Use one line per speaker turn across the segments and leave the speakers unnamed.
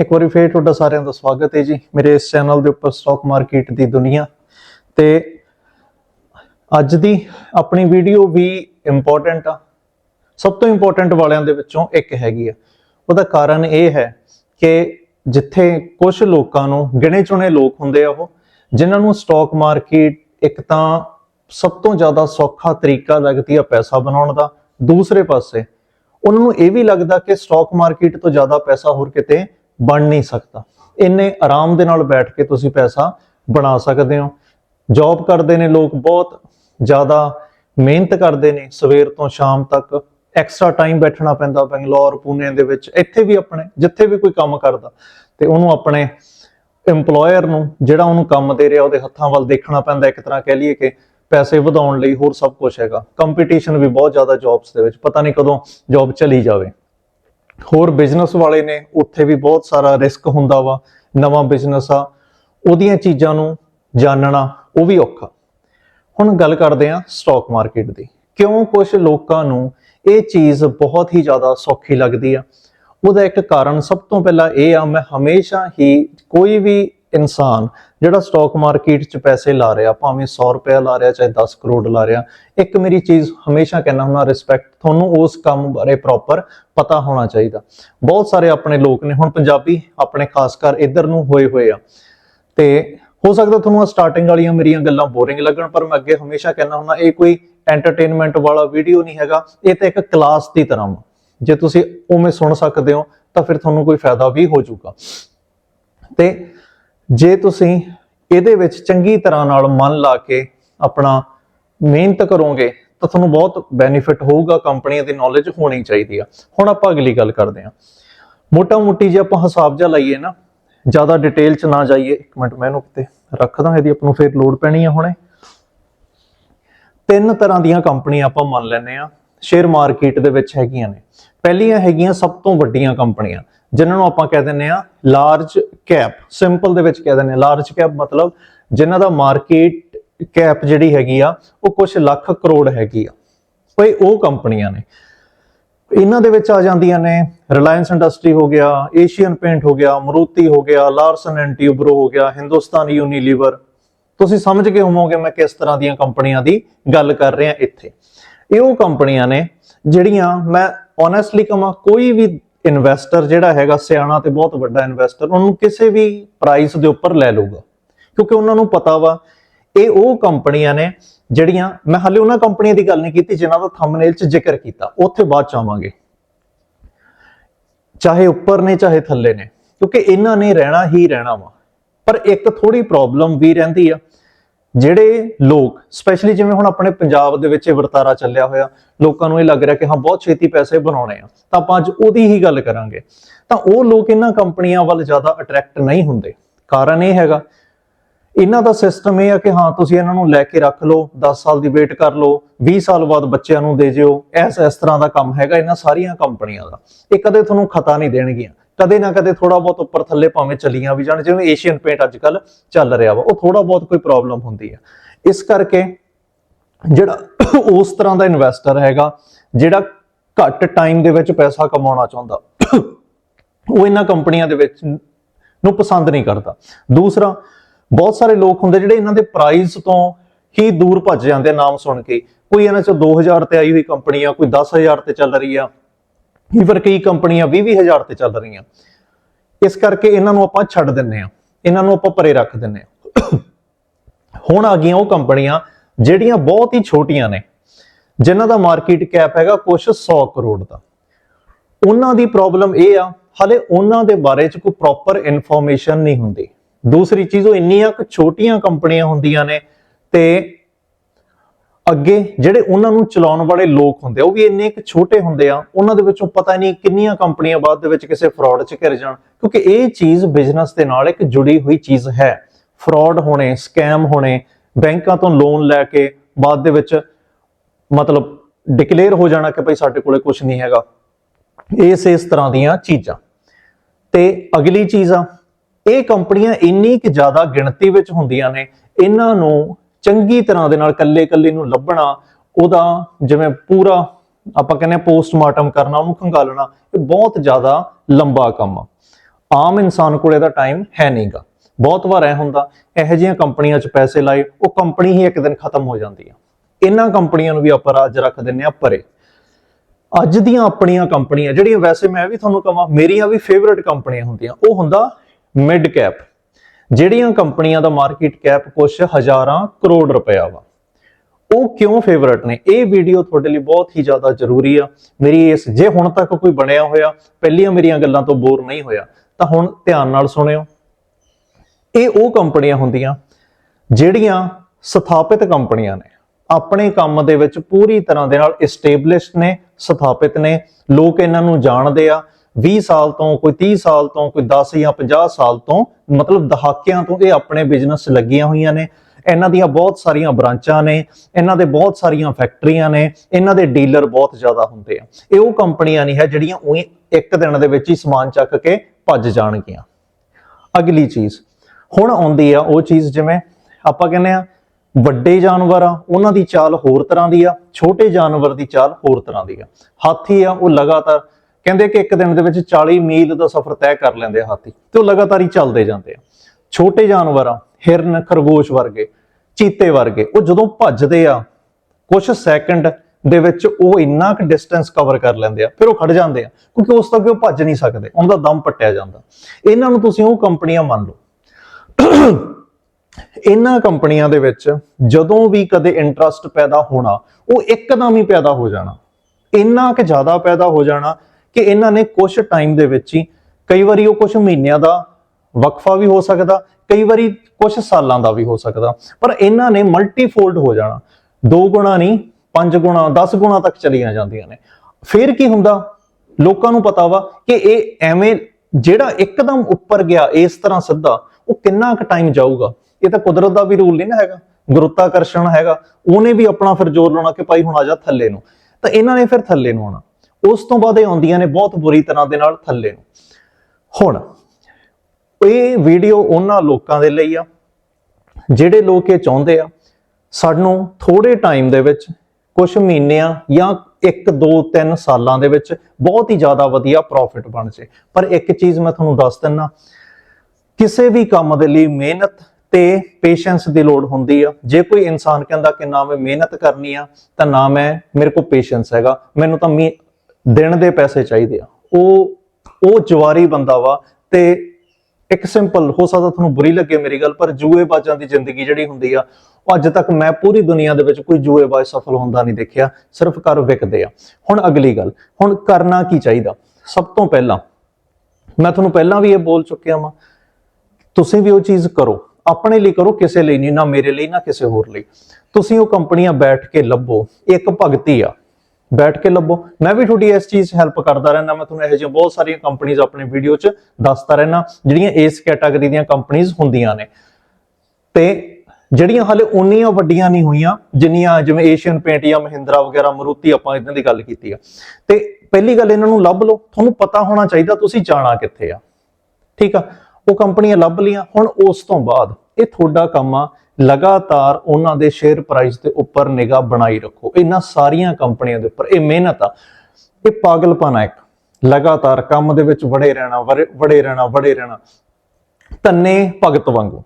ਇੱਕ ਵਾਰੀ ਫੇਰ ਤੁਹਾਡਾ ਸਾਰਿਆਂ ਦਾ ਸਵਾਗਤ ਹੈ ਜੀ। ਮੇਰੇ ਇਸ ਚੈਨਲ ਦੇ ਉੱਪਰ ਸਟਾਕ ਮਾਰਕੀਟ ਦੀ ਦੁਨੀਆ। ਤੇ ਅੱਜ ਦੀ ਆਪਣੀ ਵੀਡੀਓ ਵੀ ਇੰਪੋਰਟੈਂਟ ਆ। ਸਭ ਤੋਂ ਇੰਪੋਰਟੈਂਟ ਵਾਲਿਆਂ ਦੇ ਵਿੱਚੋਂ ਇੱਕ ਹੈਗੀ ਆ। ਉਹਦਾ ਕਾਰਨ ਇਹ ਹੈ ਕਿ ਜਿੱਥੇ ਕੁਝ ਲੋਕਾਂ ਨੂੰ, ਗਿਣੇ ਚੁਣੇ ਲੋਕ ਹੁੰਦੇ ਆ ਉਹ, ਜਿਨ੍ਹਾਂ ਨੂੰ ਸਟਾਕ ਮਾਰਕੀਟ ਇੱਕ ਤਾਂ ਸਭ ਤੋਂ ਜ਼ਿਆਦਾ ਸੌਖਾ ਤਰੀਕਾ ਲੱਗਦੀ ਆ ਪੈਸਾ ਬਣਾਉਣ ਦਾ। ਦੂਸਰੇ ਪਾਸੇ, ਉਹਨਾਂ ਨੂੰ ਇਹ ਵੀ ਲੱਗਦਾ ਕਿ ਸਟਾਕ ਮਾਰਕੀਟ ਤੋਂ ਜ਼ਿਆਦਾ ਪੈਸਾ ਹੋਰ ਕਿਤੇ ਬਣ ਨਹੀਂ ਸਕਦਾ। ਇੰਨੇ ਆਰਾਮ ਦੇ ਨਾਲ ਬੈਠ ਕੇ ਤੁਸੀਂ ਪੈਸਾ ਬਣਾ ਸਕਦੇ ਹੋ। ਜੌਬ ਕਰਦੇ ਨੇ ਲੋਕ ਬਹੁਤ ਜ਼ਿਆਦਾ ਮਿਹਨਤ ਕਰਦੇ ਨੇ। ਸਵੇਰ ਤੋਂ ਸ਼ਾਮ ਤੱਕ ਐਕਸਟਰਾ ਟਾਈਮ ਬੈਠਣਾ ਪੈਂਦਾ ਬੰਗਲੌਰ ਪੂਨੇ ਦੇ ਵਿੱਚ। ਇੱਥੇ ਵੀ ਆਪਣੇ, ਜਿੱਥੇ ਵੀ ਕੋਈ ਕੰਮ ਕਰਦਾ। ਤੇ ਉਹਨੂੰ ਆਪਣੇ EMPLOYER ਨੂੰ, ਜਿਹੜਾ ਉਹਨੂੰ ਕੰਮ ਦੇ ਰਿਹਾ, ਉਹਦੇ ਹੱਥਾਂ ਵੱਲ ਦੇਖਣਾ ਪੈਂਦਾ। ਇੱਕ ਤਰ੍ਹਾਂ ਕਹਿ ਲਈਏ ਕਿ ਪੈਸੇ ਵਧਾਉਣ ਲਈ ਹੋਰ ਸਭ ਕੁਝ ਹੈਗਾ। ਕੰਪੀਟੀਸ਼ਨ ਵੀ ਬਹੁਤ ਜ਼ਿਆਦਾ ਜੌਬਸ ਦੇ ਵਿੱਚ। ਪਤਾ ਨਹੀਂ ਕਦੋਂ ਜੌਬ ਚਲੀ ਜਾਵੇ। ਹੋਰ ਬਿਜ਼ਨਸ ਵਾਲੇ ਨੇ, ਉੱਥੇ ਵੀ ਬਹੁਤ ਸਾਰਾ ਰਿਸਕ ਹੁੰਦਾ ਵਾ, ਨਵਾਂ ਬਿਜ਼ਨਸ ਆ, ਉਹਦੀਆਂ ਚੀਜ਼ਾਂ ਨੂੰ ਜਾਣਨਾ ਉਹ ਵੀ ਔਖਾ। ਹੁਣ ਗੱਲ ਕਰਦੇ ਹਾਂ ਸਟਾਕ ਮਾਰਕੀਟ ਦੀ। ਕਿਉਂ ਕੁਝ ਲੋਕਾਂ ਨੂੰ ਇਹ ਚੀਜ਼ ਬਹੁਤ ਹੀ ਜ਼ਿਆਦਾ ਸੌਖੀ ਲੱਗਦੀ ਆ? ਉਹਦਾ ਇੱਕ ਕਾਰਨ ਸਭ ਤੋਂ ਪਹਿਲਾਂ ਇਹ ਆ, ਮੈਂ ਹਮੇਸ਼ਾ ਹੀ ਕੋਈ ਵੀ ਇਨਸਾਨ ਜਿਹੜਾ ਸਟਾਕ ਮਾਰਕੀਟ 'ਚ ਪੈਸੇ ਲਾ ਰਿਹਾ, ਭਾਵੇਂ 100 ਰੁਪਏ ਲਾ ਰਿਹਾ ਚਾਹੇ 10 ਕਰੋੜ ਲਾ ਰਿਹਾ, ਇੱਕ ਮੇਰੀ ਚੀਜ਼ ਹਮੇਸ਼ਾ ਕਹਿਣਾ ਹੁੰਦਾ ਰਿਸਪੈਕਟ ਤੁਹਾਨੂੰ ਉਸ ਕੰਮ ਬਾਰੇ ਪ੍ਰੋਪਰ ਪਤਾ ਹੋਣਾ ਚਾਹੀਦਾ। ਬਹੁਤ ਸਾਰੇ ਆਪਣੇ ਲੋਕ ਨੇ, ਹੁਣ ਪੰਜਾਬੀ ਆਪਣੇ ਖਾਸ ਕਰ ਇੱਧਰ ਨੂੰ ਹੋਏ ਹੋਏ ਆ। ਤੇ ਹੋ ਸਕਦਾ ਤੁਹਾਨੂੰ ਸਟਾਰਟਿੰਗ ਵਾਲੀਆਂ ਮੇਰੀਆਂ ਗੱਲਾਂ ਬੋਰਿੰਗ ਲੱਗਣ, ਪਰ ਮੈਂ ਅੱਗੇ ਹਮੇਸ਼ਾ ਕਹਿੰਦਾ ਹੁੰਦਾ, ਇਹ ਕੋਈ ਐਂਟਰਟੇਨਮੈਂਟ ਵਾਲਾ ਵੀਡੀਓ ਨਹੀਂ ਹੈਗਾ, ਇਹ ਤਾਂ ਇੱਕ ਕਲਾਸ ਦੀ ਤਰ੍ਹਾਂ ਵਾ। ਜੇ ਤੁਸੀਂ ਉਵੇਂ ਸੁਣ ਸਕਦੇ ਹੋ, ਤਾਂ ਫਿਰ ਤੁਹਾਨੂੰ ਕੋਈ ਫਾਇਦਾ ਵੀ ਹੋ ਜਾਊਗਾ। ਤੇ ਜੇ ਤੁਸੀਂ ਇਹਦੇ ਵਿੱਚ ਚੰਗੀ ਤਰ੍ਹਾਂ ਨਾਲ ਮਨ ਲਾ ਕੇ ਆਪਣਾ ਮਿਹਨਤ ਕਰੋਗੇ, ਤਾਂ ਤੁਹਾਨੂੰ ਬਹੁਤ ਬੈਨੀਫਿਟ ਹੋਊਗਾ ਕੰਪਨੀਆਂ ਦੀ ਨੌਲੇਜ ਹੋਣੀ ਚਾਹੀਦੀ ਆ। ਹੁਣ ਆਪਾਂ ਅਗਲੀ ਗੱਲ ਕਰਦੇ ਹਾਂ। ਮੋਟਾ ਮੋਟੀ ਜੇ ਆਪਾਂ ਹਿਸਾਬ ਜਾ ਲਾਈਏ ਨਾ, ਜ਼ਿਆਦਾ ਡਿਟੇਲ ਚ ਨਾ ਜਾਈਏ, ਇੱਕ ਮਿੰਟ, ਮੈਂ ਇਹਨੂੰ ਕਿਤੇ ਰੱਖਦਾ ਇਹਦੀ ਆਪਾਂ ਨੂੰ ਫੇਰ ਲੋਡ ਪੈਣੀ ਆ ਹੁਣੇ। ਤਿੰਨ ਤਰ੍ਹਾਂ ਦੀਆਂ ਕੰਪਨੀਆਂ ਆਪਾਂ ਮੰਨ ਲੈਨੇ ਆ ਸ਼ੇਅਰ ਮਾਰਕੀਟ ਦੇ ਵਿੱਚ ਹੈਗੀਆਂ ਨੇ। ਪਹਿਲੀਆਂ ਹੈਗੀਆਂ ਸਭ ਤੋਂ ਵੱਡੀਆਂ ਕੰਪਨੀਆਂ ਜਿਨ੍ਹਾਂ ਨੂੰ ਆਪਾਂ ਕਹਿ ਦਿੰਨੇ ਆ ਲਾਰਜ ਕੈਪ ਸਿੰਪਲ ਦੇ ਵਿੱਚ ਕਹਿ ਦਿੰਨੇ ਆ ਲਾਰਜ ਕੈਪ ਮਤਲਬ ਜਿਨ੍ਹਾਂ ਦਾ ਮਾਰਕੀਟ ਕੈਪ ਜਿਹੜੀ ਹੈਗੀ ਆ, ਉਹ ਕੁਝ ਲੱਖ ਕਰੋੜ ਹੈਗੀ ਆ। ਕੋਈ ਉਹ ਕੰਪਨੀਆਂ ਨੇ। ਇਹਨਾਂ ਦੇ ਵਿੱਚ ਆ ਜਾਂਦੀਆਂ ਨੇ ਰਿਲਾਇੰਸ ਇੰਡਸਟਰੀ ਹੋ ਗਿਆ ਏਸ਼ੀਅਨ ਪੇਂਟ ਹੋ ਗਿਆ ਮਰੂਤੀ ਹੋ ਗਿਆ ਲਾਰਸਨ ਐਂਡ ਟਿਊਬਰੋ ਹੋ ਗਿਆ ਹਿੰਦੁਸਤਾਨ ਯੂਨੀਲੀਵਰ ਤੁਸੀਂ ਸਮਝ ਗਏ ਹੋਵੋਗੇ ਮੈਂ ਕਿਸ ਤਰ੍ਹਾਂ ਦੀਆਂ ਕੰਪਨੀਆਂ ਦੀ ਗੱਲ ਕਰ ਰਿਹਾ ਇੱਥੇ। ਇਹ ਉਹ ਕੰਪਨੀਆਂ ਨੇ ਜਿਹੜੀਆਂ ਮੈਂ ਓਨੈਸਟਲੀ ਕਹਾਂ, ਕੋਈ ਵੀ ਇਨਵੈਸਟਰ ਜਿਹੜਾ ਹੈਗਾ, ਸਿਆਣਾ ਤੇ ਬਹੁਤ ਵੱਡਾ ਇਨਵੈਸਟਰ ਉਹਨੂੰ ਕਿਸੇ ਵੀ ਪ੍ਰਾਈਸ ਦੇ ਉੱਪਰ ਲੈ ਲਊਗਾ। ਕਿਉਂਕਿ ਉਹਨਾਂ ਨੂੰ ਪਤਾ ਵਾ, ਇਹ ਉਹ ਕੰਪਨੀਆਂ ਨੇ ਜਿਹੜੀਆਂ, ਮੈਂ ਹਾਲੇ ਉਹਨਾਂ ਕੰਪਨੀਆਂ ਦੀ ਗੱਲ ਨਹੀਂ ਕੀਤੀ, ਜਿਨ੍ਹਾਂ ਦਾ ਥੰਬਨੇਲ 'ਚ ਜ਼ਿਕਰ ਕੀਤਾ, ਉੱਥੇ ਬਾਅਦ ਚ ਆਵਾਂਗੇ। ਚਾਹੇ ਉੱਪਰ ਨੇ, ਚਾਹੇ ਥੱਲੇ ਨੇ, ਕਿਉਂਕਿ ਇਹਨਾਂ ਨੇ ਰਹਿਣਾ ਹੀ ਰਹਿਣਾ ਵਾ। ਪਰ ਇੱਕ ਥੋੜੀ ਪ੍ਰੋਬਲਮ ਵੀ ਰਹਿੰਦੀ ਆ ਜਿਹੜੇ ਲੋਕ ਸਪੈਸ਼ਲੀ ਜਿਵੇਂ ਹੁਣ ਆਪਣੇ ਪੰਜਾਬ ਦੇ ਵਿੱਚ ਇਹ ਵਰਤਾਰਾ ਚੱਲਿਆ ਹੋਇਆ, ਲੋਕਾਂ ਨੂੰ ਇਹ ਲੱਗ ਰਿਹਾ ਕਿ ਹਾਂ, ਬਹੁਤ ਛੇਤੀ ਪੈਸੇ ਬਣਾਉਣੇ ਆ, ਤਾਂ ਆਪਾਂ ਅੱਜ ਉਹਦੀ ਹੀ ਗੱਲ ਕਰਾਂਗੇ। ਤਾਂ ਉਹ ਲੋਕ ਇਹਨਾਂ ਕੰਪਨੀਆਂ ਵੱਲ ਜ਼ਿਆਦਾ ਅਟਰੈਕਟ ਨਹੀਂ ਹੁੰਦੇ। ਕਾਰਨ ਇਹ ਹੈਗਾ, ਇਹਨਾਂ ਦਾ ਸਿਸਟਮ ਇਹ ਆ ਕਿ ਹਾਂ, ਤੁਸੀਂ ਇਹਨਾਂ ਨੂੰ ਲੈ ਕੇ ਰੱਖ ਲਓ 10 ਸਾਲ ਦੀ ਵੇਟ ਕਰ ਲਓ 20 ਸਾਲ ਬਾਅਦ ਬੱਚਿਆਂ ਨੂੰ ਦੇ ਜਿਓ ਐਸ ਇਸ ਤਰ੍ਹਾਂ ਦਾ ਕੰਮ ਹੈਗਾ ਇਹਨਾਂ ਸਾਰੀਆਂ ਕੰਪਨੀਆਂ ਦਾ। ਇਹ ਕਦੇ ਤੁਹਾਨੂੰ ਖਤਾ ਨਹੀਂ ਦੇਣਗੀਆਂ। ਕਦੇ ਨਾ ਕਦੇ ਥੋੜਾ ਬਹੁਤ ਉੱਪਰ ਥੱਲੇ ਭਾਵੇਂ ਚੱਲੀਆਂ ਵੀ ਜਾਣ, ਜਿਵੇਂ ਏਸ਼ੀਅਨ ਪੇਂਟ ਅੱਜ ਕੱਲ ਚੱਲ ਰਿਹਾ ਵਾ, ਉਹ ਥੋੜਾ ਬਹੁਤ ਕੋਈ ਪ੍ਰੋਬਲਮ ਹੁੰਦੀ ਹੈ ਇਸ ਕਰਕੇ ਜਿਹੜਾ ਉਸ ਤਰ੍ਹਾਂ ਦਾ ਇਨਵੈਸਟਰ ਹੈਗਾ, ਜਿਹੜਾ ਘੱਟ ਟਾਈਮ ਦੇ ਵਿੱਚ ਪੈਸਾ ਕਮਾਉਣਾ ਚਾਹੁੰਦਾ, ਉਹ ਇਹਨਾਂ ਕੰਪਨੀਆਂ ਦੇ ਵਿੱਚ ਨੂੰ ਪਸੰਦ ਨਹੀਂ ਕਰਦਾ। ਦੂਸਰਾ, ਬਹੁਤ ਸਾਰੇ ਲੋਕ ਹੁੰਦੇ ਜਿਹੜੇ ਇਹਨਾਂ ਦੇ ਪ੍ਰਾਈਸ ਤੋਂ ਹੀ ਦੂਰ ਭੱਜ ਜਾਂਦੇ ਨਾਮ ਸੁਣ ਕੇ। ਕੋਈ ਇਹਨਾਂ ਚੋਂ 2000 ਤੇ ਆਈ ਹੋਈ ਕੰਪਨੀ ਆ, ਕੋਈ 10000 ਤੇ ਚੱਲ ਰਹੀ ਆ ਈਵਰ ਕਈ ਕੰਪਨੀਆਂ 20-20000 ਤੇ ਚੱਲ ਰਹੀਆਂ। ਇਸ ਕਰਕੇ ਇਹਨਾਂ ਨੂੰ ਆਪਾਂ ਛੱਡ ਦਿੰਨੇ ਆ ਇਹਨਾਂ ਨੂੰ ਆਪਾਂ ਪਰੇ ਰੱਖ ਦਿੰਨੇ ਆ ਹੁਣ ਆ ਗਈਆਂ ਉਹ ਕੰਪਨੀਆਂ ਜਿਹੜੀਆਂ ਬਹੁਤ ਹੀ ਛੋਟੀਆਂ ਨੇ, ਜਿਨ੍ਹਾਂ ਦਾ ਮਾਰਕੀਟ ਕੈਪ ਹੈਗਾ ਕੁਝ 100 ਕਰੋੜ ਦਾ। ਉਹਨਾਂ ਦੀ ਪ੍ਰੋਬਲਮ ਇਹ ਆ, ਹਲੇ ਉਹਨਾਂ ਦੇ ਬਾਰੇ ਚ ਕੋਈ ਪ੍ਰੋਪਰ ਇਨਫੋਰਮੇਸ਼ਨ ਨਹੀਂ ਹੁੰਦੀ। ਦੂਸਰੀ ਚੀਜ਼ ਉਹ ਇੰਨੀਆਂ ਕੁ ਛੋਟੀਆਂ ਕੰਪਨੀਆਂ ਹੁੰਦੀਆਂ ਨੇ ਤੇ ਅੱਗੇ ਜਿਹੜੇ ਉਹਨਾਂ ਨੂੰ ਚਲਾਉਣ ਵਾਲੇ ਲੋਕ ਹੁੰਦੇ ਆ, ਉਹ ਵੀ ਇੰਨੇ ਕੁ ਛੋਟੇ ਹੁੰਦੇ ਆ, ਉਹਨਾਂ ਦੇ ਵਿੱਚੋਂ ਪਤਾ ਨਹੀਂ ਕਿੰਨੀਆਂ ਕੰਪਨੀਆਂ ਬਾਅਦ ਦੇ ਵਿੱਚ ਕਿਸੇ ਫਰਾਡ 'ਚ ਘਿਰ ਜਾਣ। ਕਿਉਂਕਿ ਇਹ ਚੀਜ਼ ਬਿਜ਼ਨਸ ਦੇ ਨਾਲ ਇੱਕ ਜੁੜੀ ਹੋਈ ਚੀਜ਼ ਹੈ। ਫਰਾਡ ਹੋਣੇ ਸਕੈਮ ਹੋਣੇ, ਬੈਂਕਾਂ ਤੋਂ ਲੋਨ ਲੈ ਕੇ ਬਾਅਦ ਦੇ ਵਿੱਚ ਮਤਲਬ ਡਿਕਲੇਅਰ ਹੋ ਜਾਣਾ ਕਿ ਭਾਈ ਸਾਡੇ ਕੋਲੇ ਕੁਝ ਨਹੀਂ ਹੈਗਾ। ਇਸ ਇਸ ਤਰ੍ਹਾਂ ਦੀਆਂ ਚੀਜ਼ਾਂ। ਤੇ ਅਗਲੀ ਚੀਜ਼ ਆ, ਇਹ ਕੰਪਨੀਆਂ ਇੰਨੀ ਕਿ ਜ਼ਿਆਦਾ ਗਿਣਤੀ ਵਿੱਚ ਹੁੰਦੀਆਂ ਨੇ, ਇਹਨਾਂ ਨੂੰ ਚੰਗੀ ਤਰ੍ਹਾਂ ਦੇ ਨਾਲ ਕੱਲੇ-ਕੱਲੇ ਨੂੰ ਲੱਭਣਾ, ਉਹਦਾ ਜਿਵੇਂ ਪੂਰਾ ਆਪਾਂ ਕਹਿੰਦੇ ਆ ਪੋਸਟਮਾਰਟਮ ਕਰਨਾ, ਉਹਨੂੰ ਖੰਗਾਲਣਾ, ਇਹ ਬਹੁਤ ਜ਼ਿਆਦਾ ਲੰਬਾ ਕੰਮ ਆ। ਆਮ ਇਨਸਾਨ ਕੋਲ ਇਹਦਾ ਟਾਈਮ ਹੈ ਨਹੀਂਗਾ। ਬਹੁਤ ਵਾਰ ਐ ਹੁੰਦਾ, ਇਹੋ ਜਿਹੀਆਂ ਕੰਪਨੀਆਂ 'ਚ ਪੈਸੇ ਲਾਏ, ਉਹ ਕੰਪਨੀ ਹੀ ਇੱਕ ਦਿਨ ਖਤਮ ਹੋ ਜਾਂਦੀ ਆ। ਇਹਨਾਂ ਕੰਪਨੀਆਂ ਨੂੰ ਵੀ ਆਪਾਂ ਰਾਜ ਰੱਖ ਦਿੰਨੇ ਆ ਪਰੇ। ਅੱਜ ਦੀਆਂ ਆਪਣੀਆਂ ਕੰਪਨੀਆਂ, ਜਿਹੜੀਆਂ ਵੈਸੇ ਮੈਂ ਵੀ ਤੁਹਾਨੂੰ ਕਹਾਂ ਮੇਰੀਆਂ ਵੀ ਫੇਵਰਿਟ ਕੰਪਨੀਆਂ ਹੁੰਦੀਆਂ, ਉਹ ਹੁੰਦਾ ਮਿਡ ਕੈਪ ਜਿਹੜੀਆਂ ਕੰਪਨੀਆਂ ਦਾ ਮਾਰਕੀਟ ਕੈਪ ਕੁਛ ਹਜ਼ਾਰਾਂ ਕਰੋੜ ਰੁਪਇਆ ਵਾ, ਉਹ ਕਿਉਂ ਫੇਵਰਿਟ ਨੇ? ਇਹ ਵੀਡੀਓ ਤੁਹਾਡੇ ਲਈ ਬਹੁਤ ਹੀ ਜ਼ਿਆਦਾ ਜ਼ਰੂਰੀ ਆ। ਮੇਰੀ ਇਸ, ਜੇ ਹੁਣ ਤੱਕ ਕੋਈ ਬਣਿਆ ਹੋਇਆ, ਪਹਿਲੀਆਂ ਮੇਰੀਆਂ ਗੱਲਾਂ ਤੋਂ ਬੋਰ ਨਹੀਂ ਹੋਇਆ, ਤਾਂ ਹੁਣ ਧਿਆਨ ਨਾਲ ਸੁਣਿਓ। ਇਹ ਉਹ ਕੰਪਨੀਆਂ ਹੁੰਦੀਆਂ, ਜਿਹੜੀਆਂ ਸਥਾਪਿਤ ਕੰਪਨੀਆਂ ਨੇ। ਆਪਣੇ ਕੰਮ ਦੇ ਵਿੱਚ ਪੂਰੀ ਤਰ੍ਹਾਂ ਦੇ ਨਾਲ ਐਸਟੈਬਲਿਸ਼ਡ ਨੇ, ਸਥਾਪਿਤ ਨੇ। ਲੋਕ ਇਹਨਾਂ ਨੂੰ ਜਾਣਦੇ ਆ। 20 ਸਾਲ ਤੋਂ, ਕੋਈ 30 ਸਾਲ ਤੋਂ, ਕੋਈ 10 ਜਾਂ 50 ਸਾਲ ਤੋਂ, ਮਤਲਬ ਦਹਾਕਿਆਂ ਤੋਂ ਇਹ ਆਪਣੇ ਬਿਜ਼ਨਸ 'ਚ ਲੱਗੀਆਂ ਹੋਈਆਂ ਨੇ। ਇਹਨਾਂ ਦੀਆਂ ਬਹੁਤ ਸਾਰੀਆਂ ਬ੍ਰਾਂਚਾਂ ਨੇ, ਇਹਨਾਂ ਦੇ ਬਹੁਤ ਸਾਰੀਆਂ ਫੈਕਟਰੀਆਂ ਨੇ, ਇਹਨਾਂ ਦੇ ਡੀਲਰ ਬਹੁਤ ਜ਼ਿਆਦਾ ਹੁੰਦੇ ਆ। ਇਹ ਉਹ ਕੰਪਨੀਆਂ ਨਹੀਂ ਹੈ ਜਿਹੜੀਆਂ ਉਹੀ ਇੱਕ ਦਿਨ ਦੇ ਵਿੱਚ ਹੀ ਸਮਾਨ ਚੱਕ ਕੇ ਭੱਜ ਜਾਣਗੀਆਂ। ਅਗਲੀ ਚੀਜ਼, ਹੁਣ ਆਉਂਦੀ ਆ ਉਹ ਚੀਜ਼ ਜਿਵੇਂ ਆਪਾਂ ਕਹਿੰਦੇ ਆ, ਵੱਡੇ ਜਾਨਵਰ ਆ, ਉਹਨਾਂ ਦੀ ਚਾਲ ਹੋਰ ਤਰ੍ਹਾਂ ਦੀ ਆ, ਛੋਟੇ ਜਾਨਵਰ ਦੀ ਚਾਲ ਹੋਰ ਤਰ੍ਹਾਂ ਦੀ ਆ। ਹਾਥੀ ਆ, ਉਹ ਲਗਾਤਾਰ ਕਹਿੰਦੇ ਕਿ ਇੱਕ ਦਿਨ ਦੇ ਵਿੱਚ 40 ਮੀਲ ਦਾ ਸਫ਼ਰ ਤੈਅ ਕਰ ਲੈਂਦੇ ਆ ਹਾਥੀ ਤੇ ਉਹ ਲਗਾਤਾਰ ਹੀ ਚੱਲਦੇ ਜਾਂਦੇ ਆ। ਛੋਟੇ ਜਾਨਵਰ ਆ ਹਿਰਨ, ਖਰਗੋਸ਼ ਵਰਗੇ, ਚੀਤੇ ਵਰਗੇ, ਉਹ ਜਦੋਂ ਭੱਜਦੇ ਆ ਕੁਝ ਸੈਕਿੰਡ ਦੇ ਵਿੱਚ ਉਹ ਇੰਨਾ ਕੁ ਡਿਸਟੈਂਸ ਕਵਰ ਕਰ ਲੈਂਦੇ ਆ, ਫਿਰ ਉਹ ਖੜ ਜਾਂਦੇ ਆ, ਕਿਉਂਕਿ ਉਸ ਤੋਂ ਅੱਗੇ ਉਹ ਭੱਜ ਨਹੀਂ ਸਕਦੇ ਉਹਨਾਂ ਦਾ ਦਮ ਪੱਟਿਆ ਜਾਂਦਾ। ਇਹਨਾਂ ਨੂੰ ਤੁਸੀਂ ਉਹ ਕੰਪਨੀਆਂ ਮੰਨ ਲਓ। ਇਹਨਾਂ ਕੰਪਨੀਆਂ ਦੇ ਵਿੱਚ ਜਦੋਂ ਵੀ ਕਦੇ ਇੰਟਰਸਟ ਪੈਦਾ ਹੋਣਾ, ਉਹ ਇੱਕਦਮ ਹੀ ਪੈਦਾ ਹੋ ਜਾਣਾ। ਇੰਨਾ ਕਿ ਜ਼ਿਆਦਾ ਪੈਦਾ ਹੋ ਜਾਣਾ ਕਿ ਇਹਨਾਂ ਨੇ ਕੁਝ ਟਾਈਮ ਦੇ ਵਿੱਚ ਹੀ ਕਈ ਵਾਰੀ ਉਹ ਕੁਝ ਮਹੀਨਿਆਂ ਦਾ ਵਕਫਾ ਵੀ ਹੋ ਸਕਦਾ, ਕਈ ਵਾਰੀ ਕੁਝ ਸਾਲਾਂ ਦਾ ਵੀ ਹੋ ਸਕਦਾ, ਪਰ ਇਹਨਾਂ ਨੇ ਮਲਟੀਫੋਲਡ ਹੋ ਜਾਣਾ। ਦੋ ਗੁਣਾ ਨਹੀਂ, ਪੰਜ ਗੁਣਾ 10 ਗੁਣਾ ਤੱਕ ਚਲੀਆਂ ਜਾਂਦੀਆਂ ਨੇ। ਫਿਰ ਕੀ ਹੁੰਦਾ? ਲੋਕਾਂ ਨੂੰ ਪਤਾ ਵਾ ਕਿ ਇਹ ਐਵੇਂ ਜਿਹੜਾ ਇੱਕਦਮ ਉੱਪਰ ਗਿਆ, ਇਸ ਤਰ੍ਹਾਂ ਸਿੱਧਾ, ਉਹ ਕਿੰਨਾ ਕੁ ਟਾਈਮ ਜਾਊਗਾ? ਇਹ ਤਾਂ ਕੁਦਰਤ ਦਾ ਵੀ ਰੂਲ ਨਹੀਂ ਨਾ ਹੈਗਾ। ਗੁਰੁੱਤਾਕਰਸ਼ਣ ਹੈਗਾ। ਉਹਨੇ ਵੀ ਆਪਣਾ ਫਿਰ ਜ਼ੋਰ ਲਾਉਣਾ ਕਿ ਭਾਈ ਹੁਣ ਆ ਜਾ ਥੱਲੇ ਨੂੰ। ਤਾਂ ਇਹਨਾਂ ਨੇ ਫਿਰ ਥੱਲੇ ਨੂੰ ਆਉਣਾ। ਉਸ ਤੋਂ ਬਾਅਦ ਇਹ ਆਉਂਦੀਆਂ ਨੇ ਬਹੁਤ ਬੁਰੀ ਤਰ੍ਹਾਂ ਦੇ ਨਾਲ ਥੱਲੇ ਨੂੰ। ਹੁਣ, ਇਹ ਵੀਡੀਓ ਉਹਨਾਂ ਲੋਕਾਂ ਦੇ ਲਈ ਆ, ਜਿਹੜੇ ਲੋਕ ਇਹ ਚਾਹੁੰਦੇ ਆ, ਸਾਨੂੰ ਥੋੜੇ ਟਾਈਮ ਦੇ ਵਿੱਚ ਕੁਝ ਮਹੀਨਿਆਂ ਜਾਂ 1 2 3 ਸਾਲਾਂ ਦੇ ਵਿੱਚ ਬਹੁਤ ਹੀ ਜ਼ਿਆਦਾ ਵਧੀਆ ਪ੍ਰੋਫਿਟ ਬਣ ਜੇ। ਪਰ ਇੱਕ ਚੀਜ਼ ਮੈਂ ਤੁਹਾਨੂੰ ਦੱਸ ਦਿੰਨਾ, ਕਿਸੇ ਵੀ ਕੰਮ ਦੇ ਲਈ ਮਿਹਨਤ ਤੇ ਪੇਸ਼ੈਂਸ ਦੀ ਲੋੜ ਹੁੰਦੀ ਆ। ਜੇ ਕੋਈ ਇਨਸਾਨ ਕਹਿੰਦਾ ਕਿ ਨਾ ਮੈਂ ਮਿਹਨਤ ਕਰਨੀ ਆ, ਤਾਂ ਨਾ ਮੈਂ, ਮੇਰੇ ਕੋਲ ਪੇਸ਼ੈਂਸ ਹੈਗਾ। ਮੈਨੂੰ ਤਾਂ ਮੀ- ਦਿਨ ਦੇ ਪੈਸੇ ਚਾਹੀਦੇ ਆ। ਉਹ ਉਹ ਜਵਾਰੀ ਬੰਦਾ ਵਾ ਤੇ ਇੱਕ ਸਿੰਪਲ ਹੋ ਸਕਦਾ ਤੁਹਾਨੂੰ ਬੁਰੀ ਲੱਗੇ ਮੇਰੀ ਗੱਲ, ਪਰ ਜੂਏਬਾਜ਼ਾਂ ਦੀ ਜ਼ਿੰਦਗੀ ਜਿਹੜੀ ਹੁੰਦੀ ਆ, ਉਹ ਅੱਜ ਤੱਕ ਮੈਂ ਪੂਰੀ ਦੁਨੀਆ ਦੇ ਵਿੱਚ ਕੋਈ ਜੂਏਬਾਜ਼ ਸਫਲ ਹੁੰਦਾ ਨਹੀਂ ਦੇਖਿਆ, ਸਿਰਫ ਕਰ ਵਿਕਦੇ ਆ। ਹੁਣ ਅਗਲੀ ਗੱਲ, ਹੁਣ ਕਰਨਾ ਕੀ ਚਾਹੀਦਾ? ਸਭ ਤੋਂ ਪਹਿਲਾਂ, ਮੈਂ ਤੁਹਾਨੂੰ ਪਹਿਲਾਂ ਵੀ ਇਹ ਬੋਲ ਚੁੱਕਿਆ ਵਾਂ, ਤੁਸੀਂ ਵੀ ਉਹ ਚੀਜ਼ ਕਰੋ, ਆਪਣੇ ਲਈ ਕਰੋ, ਕਿਸੇ ਲਈ ਨਹੀਂ, ਨਾ ਮੇਰੇ ਲਈ, ਨਾ ਕਿਸੇ ਹੋਰ ਲਈ। ਤੁਸੀਂ ਉਹ ਕੰਪਨੀਆਂ ਬੈਠ ਕੇ ਲੱਭੋ, ਇੱਕ ਭਗਤੀ ਆ। ਬੈਠ ਕੇ ਲੱਭੋ। ਮੈਂ ਵੀ ਤੁਹਾਡੀ ਇਸ ਚੀਜ਼ ਹੈਲਪ ਕਰਦਾ ਰਹਿਣਾ ਮੈਂ ਤੁਹਾਨੂੰ ਇਹੋ ਜਿਹੀਆਂ ਬਹੁਤ ਸਾਰੀਆਂ ਕੰਪਨੀਆਂ ਆਪਣੇ ਵੀਡੀਓ 'ਚ ਦੱਸਦਾ ਰਹਿਣਾ ਜਿਹੜੀਆਂ ਇਸ ਕੈਟਾਗਰੀ ਦੀਆਂ ਕੰਪਨੀਆਂ ਹੁੰਦੀਆਂ ਨੇ। ਤੇ ਜਿਹੜੀਆਂ ਹਾਲੇ ਉਨੀਆਂ ਵੱਡੀਆਂ ਨਹੀਂ ਹੋਈਆਂ, ਜਿੰਨੀਆਂ ਜਿਵੇਂ ਏਸ਼ੀਅਨ ਪੇਂਟ ਜਾਂ ਮਹਿੰਦਰਾ ਵਗੈਰਾ ਮਰੂਤੀ ਆਪਾਂ ਇਹਨਾਂ ਦੀ ਗੱਲ ਕੀਤੀ ਆ। ਤੇ ਪਹਿਲੀ ਗੱਲ ਇਹਨਾਂ ਨੂੰ ਲੱਭ ਲਓ। ਤੁਹਾਨੂੰ ਪਤਾ ਹੋਣਾ ਚਾਹੀਦਾ ਤੁਸੀਂ ਜਾਣਾ ਕਿੱਥੇ ਆ। ਠੀਕ ਆ? ਉਹ ਕੰਪਨੀਆਂ ਲੱਭ ਲੀਆਂ ਹੁਣ ਉਸ ਤੋਂ ਬਾਅਦ ਇਹ ਤੁਹਾਡਾ ਕੰਮ ਆ। ਲਗਾਤਾਰ ਉਹਨਾਂ ਦੇ ਸ਼ੇਅਰ ਪ੍ਰਾਈਸ ਦੇ ਉੱਪਰ ਨਿਗਾਹ ਬਣਾਈ ਰੱਖੋ। ਇਹਨਾਂ ਸਾਰੀਆਂ ਕੰਪਨੀਆਂ ਦੇ ਉੱਪਰ। ਇਹ ਮਿਹਨਤ ਆ। ਇਹ ਪਾਗਲਪਨ ਆ ਇੱਕ। ਲਗਾਤਾਰ ਕੰਮ ਦੇ ਵਿੱਚ ਵੜੇ ਰਹਿਣਾ ਵੜੇ ਵੜੇ ਰਹਿਣਾ ਵੜੇ ਰਹਿਣਾ। ਧੰਨੇ ਭਗਤ ਵਾਂਗੂ।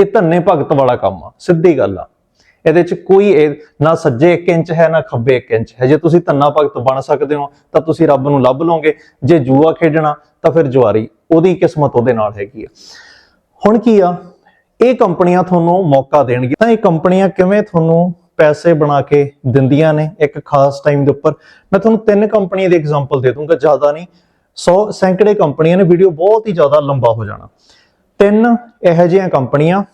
ਇਹ ਧੰਨੇ ਭਗਤ ਵਾਲਾ ਕੰਮ ਆ। ਸਿੱਧੀ ਗੱਲ ਆ। ਇਹਦੇ ਚ ਕੋਈ ਇਹ ਨਾ ਸੱਜੇ 1 ਇੰਚ ਹੈ, ਨਾ ਖੱਬੇ 1 ਇੰਚ ਹੈ। ਜੇ ਤੁਸੀਂ ਧੰਨਾ ਭਗਤ ਬਣ ਸਕਦੇ ਹੋ, ਤਾਂ ਤੁਸੀਂ ਰੱਬ ਨੂੰ ਲੱਭ ਲਓਗੇ। ਜੇ ਜੂਆ ਖੇਡਣਾ, ਤਾਂ ਫਿਰ ਜੁਆਰੀ ਉਹਦੀ ਕਿਸਮਤ ਉਹਦੇ ਨਾਲ ਹੈਗੀ ਆ। ਹੁਣ ਕੀ ਆ? ਇਹ ਕੰਪਨੀਆਂ ਤੁਹਾਨੂੰ ਮੌਕਾ ਦੇਣਗੀਆਂ। ਤਾਂ ਇਹ ਕੰਪਨੀਆਂ ਕਿਵੇਂ ਤੁਹਾਨੂੰ ਪੈਸੇ ਬਣਾ ਕੇ ਦਿੰਦੀਆਂ ਨੇ? ਇੱਕ ਖਾਸ ਟਾਈਮ ਦੇ ਉੱਪਰ। ਮੈਂ ਤੁਹਾਨੂੰ ਤਿੰਨ ਕੰਪਨੀਆਂ ਦੇ ਐਗਜ਼ਾਮਪਲ ਦੇ ਦੂੰਗਾ, ਜ਼ਿਆਦਾ ਨਹੀਂ। 100 ਸੈਂਕੜੇ ਕੰਪਨੀਆਂ ਨੇ ਵੀਡੀਓ ਬਹੁਤ ਹੀ ਜ਼ਿਆਦਾ ਲੰਬਾ ਹੋ ਜਾਣਾ। ਤਿੰਨ ਇਹੋ ਜਿਹੀਆਂ ਕੰਪਨੀਆਂ,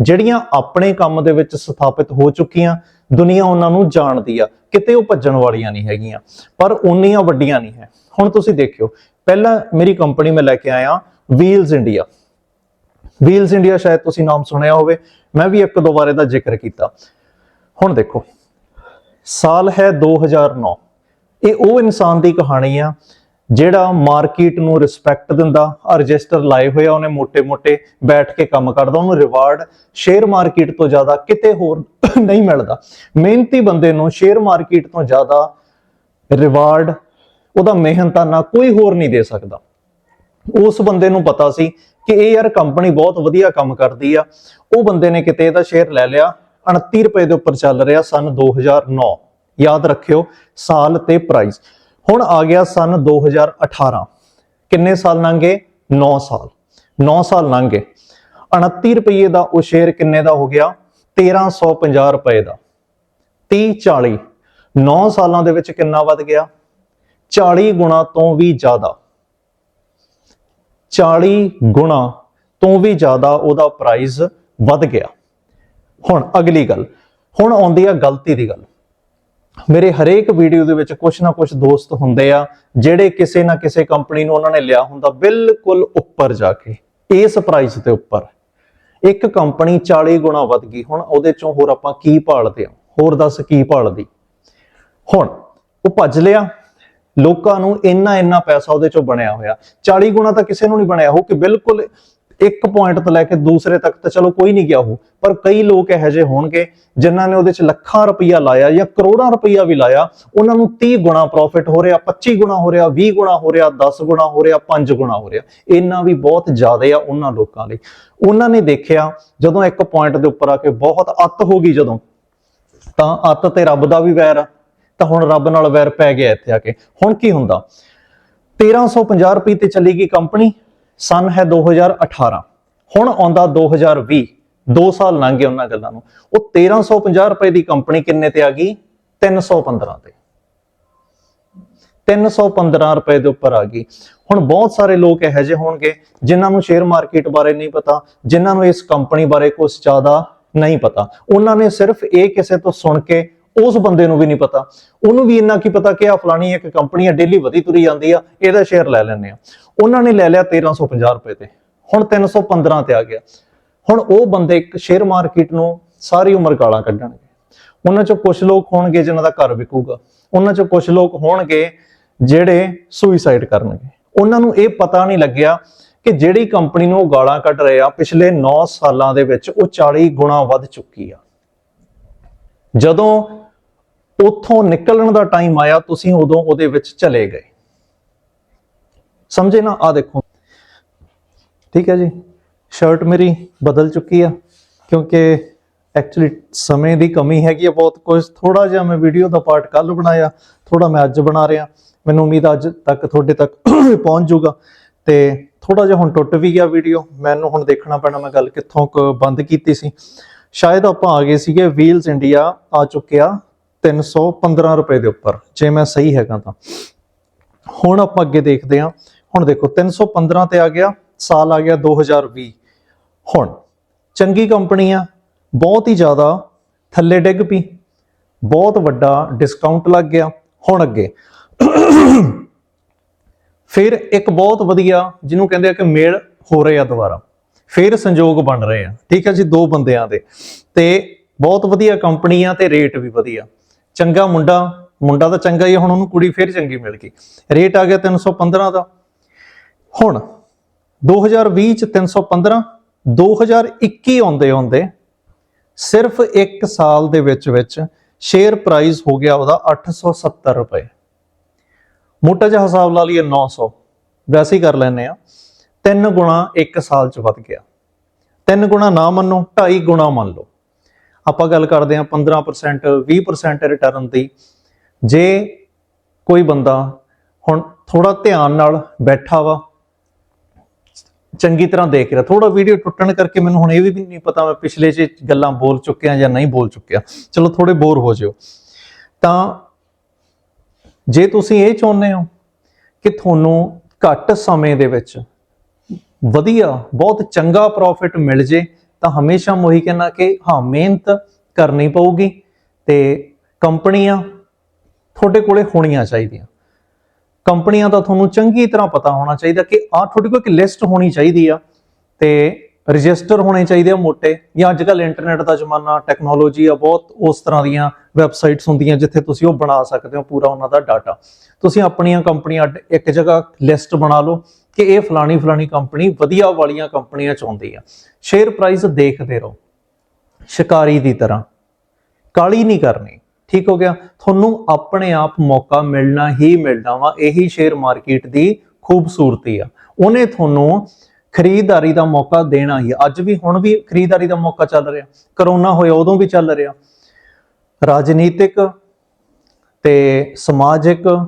ਜਿਹੜੀਆਂ ਆਪਣੇ ਕੰਮ ਦੇ ਵਿੱਚ ਸਥਾਪਿਤ ਹੋ ਚੁੱਕੀਆਂ। ਦੁਨੀਆ ਉਹਨਾਂ ਨੂੰ ਜਾਣਦੀ ਆ। ਕਿਤੇ ਉਹ ਭੱਜਣ ਵਾਲੀਆਂ ਨਹੀਂ ਹੈਗੀਆਂ। ਪਰ ਉਨੀਆਂ ਵੱਡੀਆਂ ਨਹੀਂ ਹੈ। ਹੁਣ ਤੁਸੀਂ ਦੇਖਿਓ, ਪਹਿਲਾਂ ਮੇਰੀ ਕੰਪਨੀ ਮੈਂ ਲੈ ਕੇ ਆਇਆ ਵੀਲਸ ਇੰਡੀਆ ਵੀਲਸ ਇੰਡੀਆ ਸ਼ਾਇਦ ਤੁਸੀਂ ਨਾਮ ਸੁਣਿਆ ਹੋਵੇ। ਮੈਂ ਵੀ ਇੱਕ ਦੋ ਵਾਰ ਇਹਦਾ ਜ਼ਿਕਰ ਕੀਤਾ। ਹੁਣ ਦੇਖੋ, ਸਾਲ ਹੈ 2009 ਇਹ ਉਹ ਇਨਸਾਨ ਦੀ ਕਹਾਣੀ ਆ, ਜਿਹੜਾ ਮਾਰਕੀਟ ਨੂੰ ਰਿਸਪੈਕਟ ਦਿੰਦਾ, ਰਜਿਸਟਰ ਲਾਏ ਹੋਇਆ ਉਹਨੇ ਮੋٹے-ਮੋٹے ਬੈਠ ਕੇ ਕੰਮ ਕਰਦਾ, ਉਹਨੂੰ ਰਿਵਾਰਡ ਸ਼ੇਅਰ ਮਾਰਕੀਟ ਤੋਂ ਜ਼ਿਆਦਾ ਕਿਤੇ ਹੋਰ ਨਹੀਂ ਮਿਲਦਾ। ਮਿਹਨਤੀ ਬੰਦੇ ਨੂੰ ਸ਼ੇਅਰ ਮਾਰਕੀਟ ਤੋਂ ਜ਼ਿਆਦਾ ਰਿਵਾਰਡ ਉਹਦਾ ਮਿਹਨਤਾਨਾ ਕੋਈ ਹੋਰ ਨਹੀਂ ਦੇ ਸਕਦਾ। ਉਸ ਬੰਦੇ ਨੂੰ ਪਤਾ ਸੀ ਕਿ ਇਹ ਯਾਰ ਕੰਪਨੀ ਬਹੁਤ ਵਧੀਆ ਕੰਮ ਕਰਦੀ ਆ। ਉਹ ਬੰਦੇ ਨੇ ਕਿਤੇ ਇਹਦਾ ਸ਼ੇਅਰ ਲੈ ਲਿਆ 29 ਰੁਪਏ ਦੇ ਉੱਪਰ ਚੱਲ ਰਿਹਾ ਸਨ 2009 ਯਾਦ ਰੱਖਿਓ, ਸਾਲ ਤੇ ਪ੍ਰਾਈਸ ਹੁਣ ਆ ਗਿਆ ਸਨ 2018 ਕਿੰਨੇ ਸਾਲ ਲੰਘੇ? 9 ਸਾਲ। 9 ਸਾਲ ਲੰਘੇ। 29 ਰੁਪਏ ਦਾ ਉਹ ਸ਼ੇਅਰ ਕਿੰਨੇ ਦਾ ਹੋ ਗਿਆ? 1350 ਰੁਪਏ ਦਾ। 30 40 9 ਸਾਲਾਂ ਦੇ ਵਿੱਚ ਕਿੰਨਾ ਵੱਧ ਗਿਆ? 40 ਗੁਣਾ ਤੋਂ ਵੀ ਜ਼ਿਆਦਾ। 40 ਗੁਣਾ ਤੋਂ ਵੀ ਜ਼ਿਆਦਾ ਉਹਦਾ ਪ੍ਰਾਈਸ ਵੱਧ ਗਿਆ। ਹੁਣ ਅਗਲੀ ਗੱਲ, ਹੁਣ ਆਉਂਦੀ ਆ ਗਲਤੀ ਦੀ ਗੱਲ। ਮੇਰੇ ਹਰੇਕ ਵੀਡੀਓ ਦੇ ਵਿੱਚ ਕੁਝ ਨਾ ਕੁਝ ਦੋਸਤ ਹੁੰਦੇ ਆ, ਜਿਹੜੇ ਕਿਸੇ ਨਾ ਕਿਸੇ ਕੰਪਨੀ ਨੂੰ ਉਹਨਾਂ ਨੇ ਲਿਆ ਹੁੰਦਾ ਬਿਲਕੁਲ ਉੱਪਰ ਜਾ ਕੇ, ਇਸ ਪ੍ਰਾਈਸ ਦੇ ਉੱਪਰ। ਇੱਕ ਕੰਪਨੀ 40 ਗੁਣਾ ਵੱਧ ਗਈ, ਹੁਣ ਉਹਦੇ ਚੋਂ ਹੋਰ ਆਪਾਂ ਕੀ ਭਾਲਦੇ ਆ? ਹੋਰ ਦੱਸ ਕੀ ਭਾਲਦੀ? ਹੁਣ, ਉਹ ਭੱਜ ਲਿਆ। ਲੋਕਾਂ ਨੂੰ ਇੰਨਾ ਇੰਨਾ ਪੈਸਾ ਉਹਦੇ ਚੋਂ ਬਣਿਆ ਹੋਇਆ। 40 ਗੁਣਾ ਤਾਂ ਕਿਸੇ ਨੂੰ ਨਹੀਂ ਬਣਿਆ। ਹੋ ਕਿ ਬਿਲਕੁਲ ਇੱਕ ਪੁਆਇੰਟ ਤੋਂ ਲੈ ਕੇ ਦੂਸਰੇ ਤੱਕ ਤਾਂ ਚਲੋ ਕੋਈ ਨਹੀਂ ਗਿਆ ਹੋ ਪਰ ਕਈ ਲੋਕ ਇਹੋ ਜਿਹੇ ਹੋਣਗੇ ਜਿਨ੍ਹਾਂ ਨੇ ਉਹਦੇ ਚ ਲੱਖਾਂ ਰੁਪਈਆ ਲਾਇਆ ਜਾਂ ਕਰੋੜਾਂ ਰੁਪਈਆ ਵੀ ਲਾਇਆ। ਉਹਨਾਂ ਨੂੰ 30 ਗੁਣਾ ਪ੍ਰੋਫਿਟ ਹੋ ਰਿਹਾ 25 ਗੁਣਾ ਹੋ ਰਿਹਾ 20 ਗੁਣਾ ਹੋ ਰਿਹਾ 10 ਗੁਣਾ ਹੋ ਰਿਹਾ 5 ਗੁਣਾ ਹੋ ਰਿਹਾ। ਇੰਨਾ ਵੀ ਬਹੁਤ ਜ਼ਿਆਦਾ ਆ ਉਹਨਾਂ ਲੋਕਾਂ ਲਈ। ਉਹਨਾਂ ਨੇ ਦੇਖਿਆ, ਜਦੋਂ ਇੱਕ ਪੁਆਇੰਟ ਦੇ ਉੱਪਰ ਆ ਕੇ ਬਹੁਤ ਅੱਤ ਹੋ ਗਈ ਜਦੋਂ, ਤਾਂ ਅੱਤ ਤੇ ਰੱਬ ਦਾ ਵੀ ਵੈਰ ਆ। ਤਾਂ ਹੁਣ ਰੱਬ ਨਾਲ ਵੈਰ ਪੈ ਗਿਆ ਇੱਥੇ ਆ ਕੇ। ਹੁਣ ਕੀ ਹੁੰਦਾ? 1350 ਰੁਪਏ ਤੇ ਚੱਲੀ ਗਈ ਕੰਪਨੀ ਸਨ ਹੈ 2018 ਹੁਣ ਆਉਂਦਾ 2020 2 ਸਾਲ ਲੰਘ ਗਏ ਉਹਨਾਂ ਗੱਲਾਂ ਨੂੰ। ਉਹ 1350 ਰੁਪਏ ਦੀ ਕੰਪਨੀ ਕਿੰਨੇ ਤੇ ਆ ਗਈ? 315 ਤੇ। 315 ਰੁਪਏ ਦੇ ਉੱਪਰ ਆ ਗਈ। ਹੁਣ ਬਹੁਤ ਸਾਰੇ ਲੋਕ ਇਹੋ ਜਿਹੇ ਹੋਣਗੇ, ਜਿਨ੍ਹਾਂ ਨੂੰ ਸ਼ੇਅਰ ਮਾਰਕੀਟ ਬਾਰੇ ਨਹੀਂ ਪਤਾ, ਜਿਨ੍ਹਾਂ ਨੂੰ ਇਸ ਕੰਪਨੀ ਬਾਰੇ ਕੁਝ ਜ਼ਿਆਦਾ ਨਹੀਂ ਪਤਾ। ਉਹਨਾਂ ਨੇ ਸਿਰਫ ਇਹ ਕਿਸੇ ਤੋਂ ਸੁਣ ਕੇ ਉਸ ਬੰਦੇ ਨੂੰ ਵੀ ਨਹੀਂ ਪਤਾ। ਉਹਨੂੰ ਵੀ ਇੰਨਾ ਕੀ ਪਤਾ ਕਿ ਆ ਫਲਾਣੀ ਇੱਕ ਕੰਪਨੀ ਆ ਡੇਲੀ ਵਧੀ ਤੁਰੀ ਜਾਂਦੀ ਆ, ਇਹਦਾ ਸ਼ੇਅਰ ਲੈ ਲੈਣੇ ਆ। ਉਹਨਾਂ ਨੇ ਲੈ ਲਿਆ 1350 ਰੁਪਏ ਤੇ। ਹੁਣ 315 ਤੇ ਆ ਗਿਆ। ਹੁਣ ਉਹ ਬੰਦੇ ਇੱਕ ਸ਼ੇਅਰ ਮਾਰਕੀਟ ਨੂੰ ਸਾਰੀ ਉਮਰ ਗਾਲਾਂ ਕੱਢਣਗੇ। ਉਹਨਾਂ ਚੋਂ ਕੁਝ ਲੋਕ ਹੋਣਗੇ ਜਿਨ੍ਹਾਂ ਦਾ ਘਰ ਵਿਕੂਗਾ। ਉਹਨਾਂ ਚੋਂ ਕੁਝ ਲੋਕ ਹੋਣਗੇ ਜਿਹੜੇ ਸੁਈਸਾਈਡ ਕਰਨਗੇ। ਉਹਨਾਂ ਨੂੰ ਇਹ ਪਤਾ ਨਹੀਂ ਲੱਗਿਆ ਕਿ ਜਿਹੜੀ ਕੰਪਨੀ ਨੂੰ ਉਹ ਗਾਲਾਂ ਕੱਢ ਰਹੇ ਆ, ਪਿਛਲੇ 9 ਸਾਲਾਂ ਦੇ ਵਿੱਚ ਉਹ 40 ਗੁਣਾ ਵੱਧ ਚੁੱਕੀ ਆ। ਜਦੋਂ ਉੱਥੋਂ ਨਿਕਲਣ ਦਾ ਟਾਈਮ ਆਇਆ, ਤੁਸੀਂ ਉਦੋਂ ਉਹਦੇ ਵਿੱਚ ਚਲੇ ਗਏ। ਸਮਝੇ ਨਾ? ਆ ਦੇਖੋ। ਠੀਕ ਹੈ ਜੀ। ਸ਼ਰਟ ਮੇਰੀ ਬਦਲ ਚੁੱਕੀ ਆ, ਕਿਉਂਕਿ ਐਕਚੁਅਲੀ ਸਮੇਂ ਦੀ ਕਮੀ ਹੈਗੀ ਆ ਬਹੁਤ ਕੁਝ ਥੋੜਾ ਜਿਹਾ ਮੈਂ ਵੀਡੀਓ ਦਾ ਪਾਰਟ ਕੱਲ ਬਣਾਇਆ ਥੋੜਾ ਮੈਂ ਅੱਜ ਬਣਾ ਰਿਹਾ। ਮੈਨੂੰ ਉਮੀਦ ਅੱਜ ਤੱਕ ਤੁਹਾਡੇ ਤੱਕ ਪਹੁੰਚ ਜਾਊਗਾ। ਤੇ ਥੋੜਾ ਜਿਹਾ ਹੁਣ ਟੁੱਟ ਵੀ ਗਿਆ ਵੀਡੀਓ ਮੈਨੂੰ ਹੁਣ ਦੇਖਣਾ ਪੈਣਾ, ਮੈਂ ਗੱਲ ਕਿੱਥੋਂ ਕੁ ਬੰਦ ਕੀਤੀ ਸੀ। ਸ਼ਾਇਦ ਆਪਾਂ ਆ ਗਏ ਸੀਗੇ ਵੀਲਸ ਇੰਡੀਆ ਆ ਚੁੱਕਿਆ 315 ਰੁਪਏ ਦੇ ਉੱਪਰ, ਜੇ ਮੈਂ ਸਹੀ ਹੈਗਾ ਤਾਂ। ਹੁਣ ਆਪਾਂ ਅੱਗੇ ਦੇਖਦੇ ਹਾਂ। ਹੁਣ ਦੇਖੋ 315 ਤੇ ਆ ਗਿਆ, ਸਾਲ ਆ ਗਿਆ 2020 ਹੁਣ, ਚੰਗੀ ਕੰਪਨੀ ਆ, ਬਹੁਤ ਹੀ ਜ਼ਿਆਦਾ ਥੱਲੇ ਡਿੱਗ ਪਈ, ਬਹੁਤ ਵੱਡਾ ਡਿਸਕਾਊਂਟ ਲੱਗ ਗਿਆ। ਹੁਣ ਅੱਗੇ, ਫਿਰ ਇੱਕ ਬਹੁਤ ਵਧੀਆ, ਜਿਹਨੂੰ ਕਹਿੰਦੇ ਆ ਕਿ ਮੇਲ ਹੋ ਰਿਹਾ ਦੁਬਾਰਾ। ਫਿਰ ਸੰਯੋਗ ਬਣ ਰਹੇ ਆ। ਠੀਕ ਹੈ ਜੀ, ਦੋ ਬੰਦਿਆਂ ਦੇ। ਤੇ ਬਹੁਤ ਵਧੀਆ ਕੰਪਨੀ ਆ ਤੇ ਰੇਟ ਵੀ ਵਧੀਆ। ਚੰਗਾ ਮੁੰਡਾ ਮੁੰਡਾ ਤਾਂ ਚੰਗਾ ਹੀ ਆ, ਹੁਣ ਉਹਨੂੰ ਕੁੜੀ ਫਿਰ ਚੰਗੀ ਮਿਲ ਗਈ। ਰੇਟ ਆ ਗਿਆ 315 ਦਾ। ਹੁਣ 2020 ਚ 315 2021 ਆਉਂਦੇ ਆਉਂਦੇ ਸਿਰਫ 1 ਸਾਲ ਦੇ ਵਿੱਚ ਵਿੱਚ ਸ਼ੇਅਰ ਪ੍ਰਾਈਸ ਹੋ ਗਿਆ ਉਹਦਾ 870 ਰੁਪਏ। ਮੋਟਾ ਜਿਹਾ ਹਿਸਾਬ ਲਾ ਲਈਏ 900 ਵੈਸੇ ਹੀ ਕਰ ਲੈਨੇ ਆ ਤਿੰਨ ਗੁਣਾ 1 ਸਾਲ ਚ ਵੱਧ ਗਿਆ। ਤਿੰਨ ਗੁਣਾ ਨਾ ਮੰਨੋ 2.5 ਗੁਣਾ ਮੰਨ ਲਓ। ਆਪਾਂ ਗੱਲ ਕਰਦੇ ਹਾਂ 15% 20% ਰਿਟਰਨ ਦੀ। ਜੇ ਕੋਈ ਬੰਦਾ ਹੁਣ ਥੋੜਾ ਧਿਆਨ ਨਾਲ ਬੈਠਾ ਵਾ, ਚੰਗੀ ਤਰ੍ਹਾਂ ਦੇਖ ਰਿਹਾ ਥੋੜਾ ਵੀਡੀਓ ਟੁੱਟਣ ਕਰਕੇ ਮੈਨੂੰ ਹੁਣ ਇਹ ਵੀ ਨਹੀਂ ਪਤਾ ਮੈਂ ਪਿਛਲੇ ਚ ਗੱਲਾਂ ਬੋਲ ਚੁੱਕਿਆ ਜਾਂ ਨਹੀਂ ਬੋਲ ਚੁੱਕਿਆ। ਚਲੋ ਥੋੜੇ ਬੋਰ ਹੋ ਜਿਓ। ਤਾਂ ਜੇ ਤੁਸੀਂ ਇਹ ਚਾਹੁੰਦੇ ਹੋ ਕਿ ਤੁਹਾਨੂੰ ਘੱਟ ਸਮੇਂ ਦੇ ਵਿੱਚ ਵਧੀਆ, ਬਹੁਤ ਚੰਗਾ ਪ੍ਰੋਫਿਟ ਮਿਲ ਜੇ ਤਾਂ ਹਮੇਸ਼ਾ ਮੈਂ ਉਹੀ ਕਹਿਣਾ ਕਿ ਹਾਂ, ਮਿਹਨਤ ਕਰਨੀ ਪਊਗੀ ਤੇ ਕੰਪਨੀਆਂ ਤੁਹਾਡੇ ਕੋਲੇ ਹੋਣੀਆਂ ਚਾਹੀਦੀਆਂ। ਕੰਪਨੀਆਂ ਦਾ ਤੁਹਾਨੂੰ ਚੰਗੀ ਤਰ੍ਹਾਂ ਪਤਾ ਹੋਣਾ ਚਾਹੀਦਾ ਕਿ ਆ ਤੁਹਾਡੇ ਕੋਲ ਇੱਕ ਲਿਸਟ ਹੋਣੀ ਚਾਹੀਦੀ ਆ ਤੇ ਰਜਿਸਟਰ ਹੋਣੇ ਚਾਹੀਦੇ ਆ ਮੋਟੇ। ਜਾਂ ਅੱਜ ਕੱਲ ਇੰਟਰਨੈਟ ਦਾ ਜ਼ਮਾਨਾ ਟੈਕਨੋਲੋਜੀ ਆ, ਬਹੁਤ ਉਸ ਤਰ੍ਹਾਂ ਦੀਆਂ ਵੈਬਸਾਈਟਸ ਹੁੰਦੀਆਂ ਜਿੱਥੇ ਤੁਸੀਂ ਉਹ ਬਣਾ ਸਕਦੇ ਹੋ ਪੂਰਾ ਉਹਨਾਂ ਦਾ ਡਾਟਾ ਤੁਸੀਂ ਆਪਣੀਆਂ ਕੰਪਨੀਆਂ ਅੱਡ- ਇੱਕ ਜਗ੍ਹਾ ਲਿਸਟ ਬਣਾ ਲਓ। ਕਿ ਇਹ ਫਲਾਣੀ ਫਲਾਣੀ ਕੰਪਨੀ ਵਧੀਆ ਵਾਲੀਆਂ ਕੰਪਨੀਆਂ ਚ ਆਉਂਦੀ ਆ। ਸ਼ੇਅਰ ਪ੍ਰਾਈਸ ਦੇਖਦੇ ਰਹੋ। ਸ਼ਿਕਾਰੀ ਦੀ ਤਰ੍ਹਾਂ। ਕਾਲੀ ਨਹੀਂ ਕਰਨੀ। ਠੀਕ ਹੋ ਗਿਆ? ਤੁਹਾਨੂੰ ਆਪਣੇ ਆਪ ਮੌਕਾ ਮਿਲਣਾ ਹੀ ਮਿਲਦਾ ਵਾ। ਇਹੀ ਸ਼ੇਅਰ ਮਾਰਕੀਟ ਦੀ ਖੂਬਸੂਰਤੀ ਆ। ਉਹਨੇ ਤੁਹਾਨੂੰ ਖਰੀਦਦਾਰੀ ਦਾ ਮੌਕਾ ਦੇਣਾ ਹੀ ਅੱਜ ਵੀ, ਹੁਣ ਵੀ ਖਰੀਦਦਾਰੀ ਦਾ ਮੌਕਾ ਚੱਲ ਰਿਹਾ। ਕਰੋਨਾ ਹੋਇਆ, ਉਦੋਂ ਵੀ ਚੱਲ ਰਿਹਾ। ਰਾਜਨੀਤਿਕ ਤੇ ਸਮਾਜਿਕ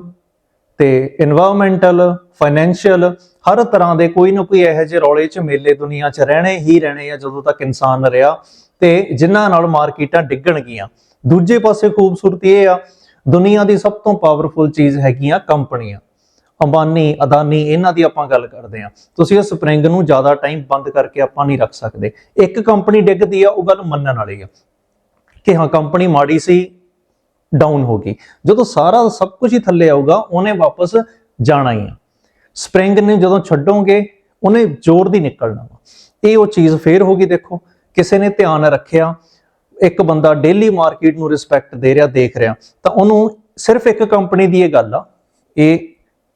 ਤੇ এনवायरमेंटल ਫਾਈਨੈਂਸ਼ੀਅਲ ਹਰ ਤਰ੍ਹਾਂ ਦੇ ਕੋਈ ਨਾ ਕੋਈ ਇਹੋ ਜਿਹੇ ਰੌਲੇ 'ਚ ਮੇਲੇ ਦੁਨੀਆ 'ਚ ਰਹਿਣੇ ਹੀ ਰਹਿਣੇ ਆ ਜਦੋਂ ਤੱਕ ਇਨਸਾਨ ਰਿਹਾ ਤੇ ਜਿਨ੍ਹਾਂ ਨਾਲ ਮਾਰਕੀਟਾਂ ਡਿੱਗਣਗੀਆਂ ਦੂਜੇ ਪਾਸੇ ਖੂਬਸੂਰਤੀ ਇਹ ਆ, ਦੁਨੀਆ ਦੀ ਸਭ ਤੋਂ ਪਾਵਰਫੁਲ ਚੀਜ਼ ਹੈਗੀਆਂ ਕੰਪਨੀਆਂ। ਅੰਬਾਨੀ, ਅਦਾਨੀ, ਇਹਨਾਂ ਦੀ ਆਪਾਂ ਗੱਲ ਕਰਦੇ ਆ ਤੁਸੀਂ ਇਹ ਸਪਰਿੰਗ ਨੂੰ ਜ਼ਿਆਦਾ ਟਾਈਮ ਬੰਦ ਕਰਕੇ ਆਪਾਂ ਨਹੀਂ ਰੱਖ ਸਕਦੇ। ਇੱਕ ਕੰਪਨੀ ਡਿੱਗਦੀ ਆ, ਉਹ ਗੱਲ ਮੰਨਣ ਵਾਲੀ ਆ ਕਿ ਹਾਂ, ਕੰਪਨੀ ਮਾੜੀ ਸੀ ਡਾਊਨ ਹੋ ਗਈ। ਜਦੋਂ ਸਾਰਾ ਸਭ ਕੁਝ ਹੀ ਥੱਲੇ ਆਊਗਾ, ਉਹਨੇ ਵਾਪਸ ਜਾਣਾ ਹੀ ਆ। ਸਪ੍ਰਿੰਗ ਨੇ ਜਦੋਂ ਛੱਡੋਗੇ, ਉਹਨੇ ਜ਼ੋਰ ਦੀ ਨਿਕਲਣਾ ਵਾ ਇਹ ਉਹ ਚੀਜ਼ ਫੇਰ ਹੋ ਗਈ, ਦੇਖੋ, ਕਿਸੇ ਨੇ ਧਿਆਨ ਰੱਖਿਆ, ਇੱਕ ਬੰਦਾ ਡੇਲੀ ਮਾਰਕੀਟ ਨੂੰ ਰਿਸਪੈਕਟ ਦੇ ਰਿਹਾ, ਦੇਖ ਰਿਹਾ, ਤਾਂ ਉਹਨੂੰ ਸਿਰਫ ਇੱਕ ਕੰਪਨੀ ਦੀ ਇਹ ਗੱਲ ਆ, ਇਹ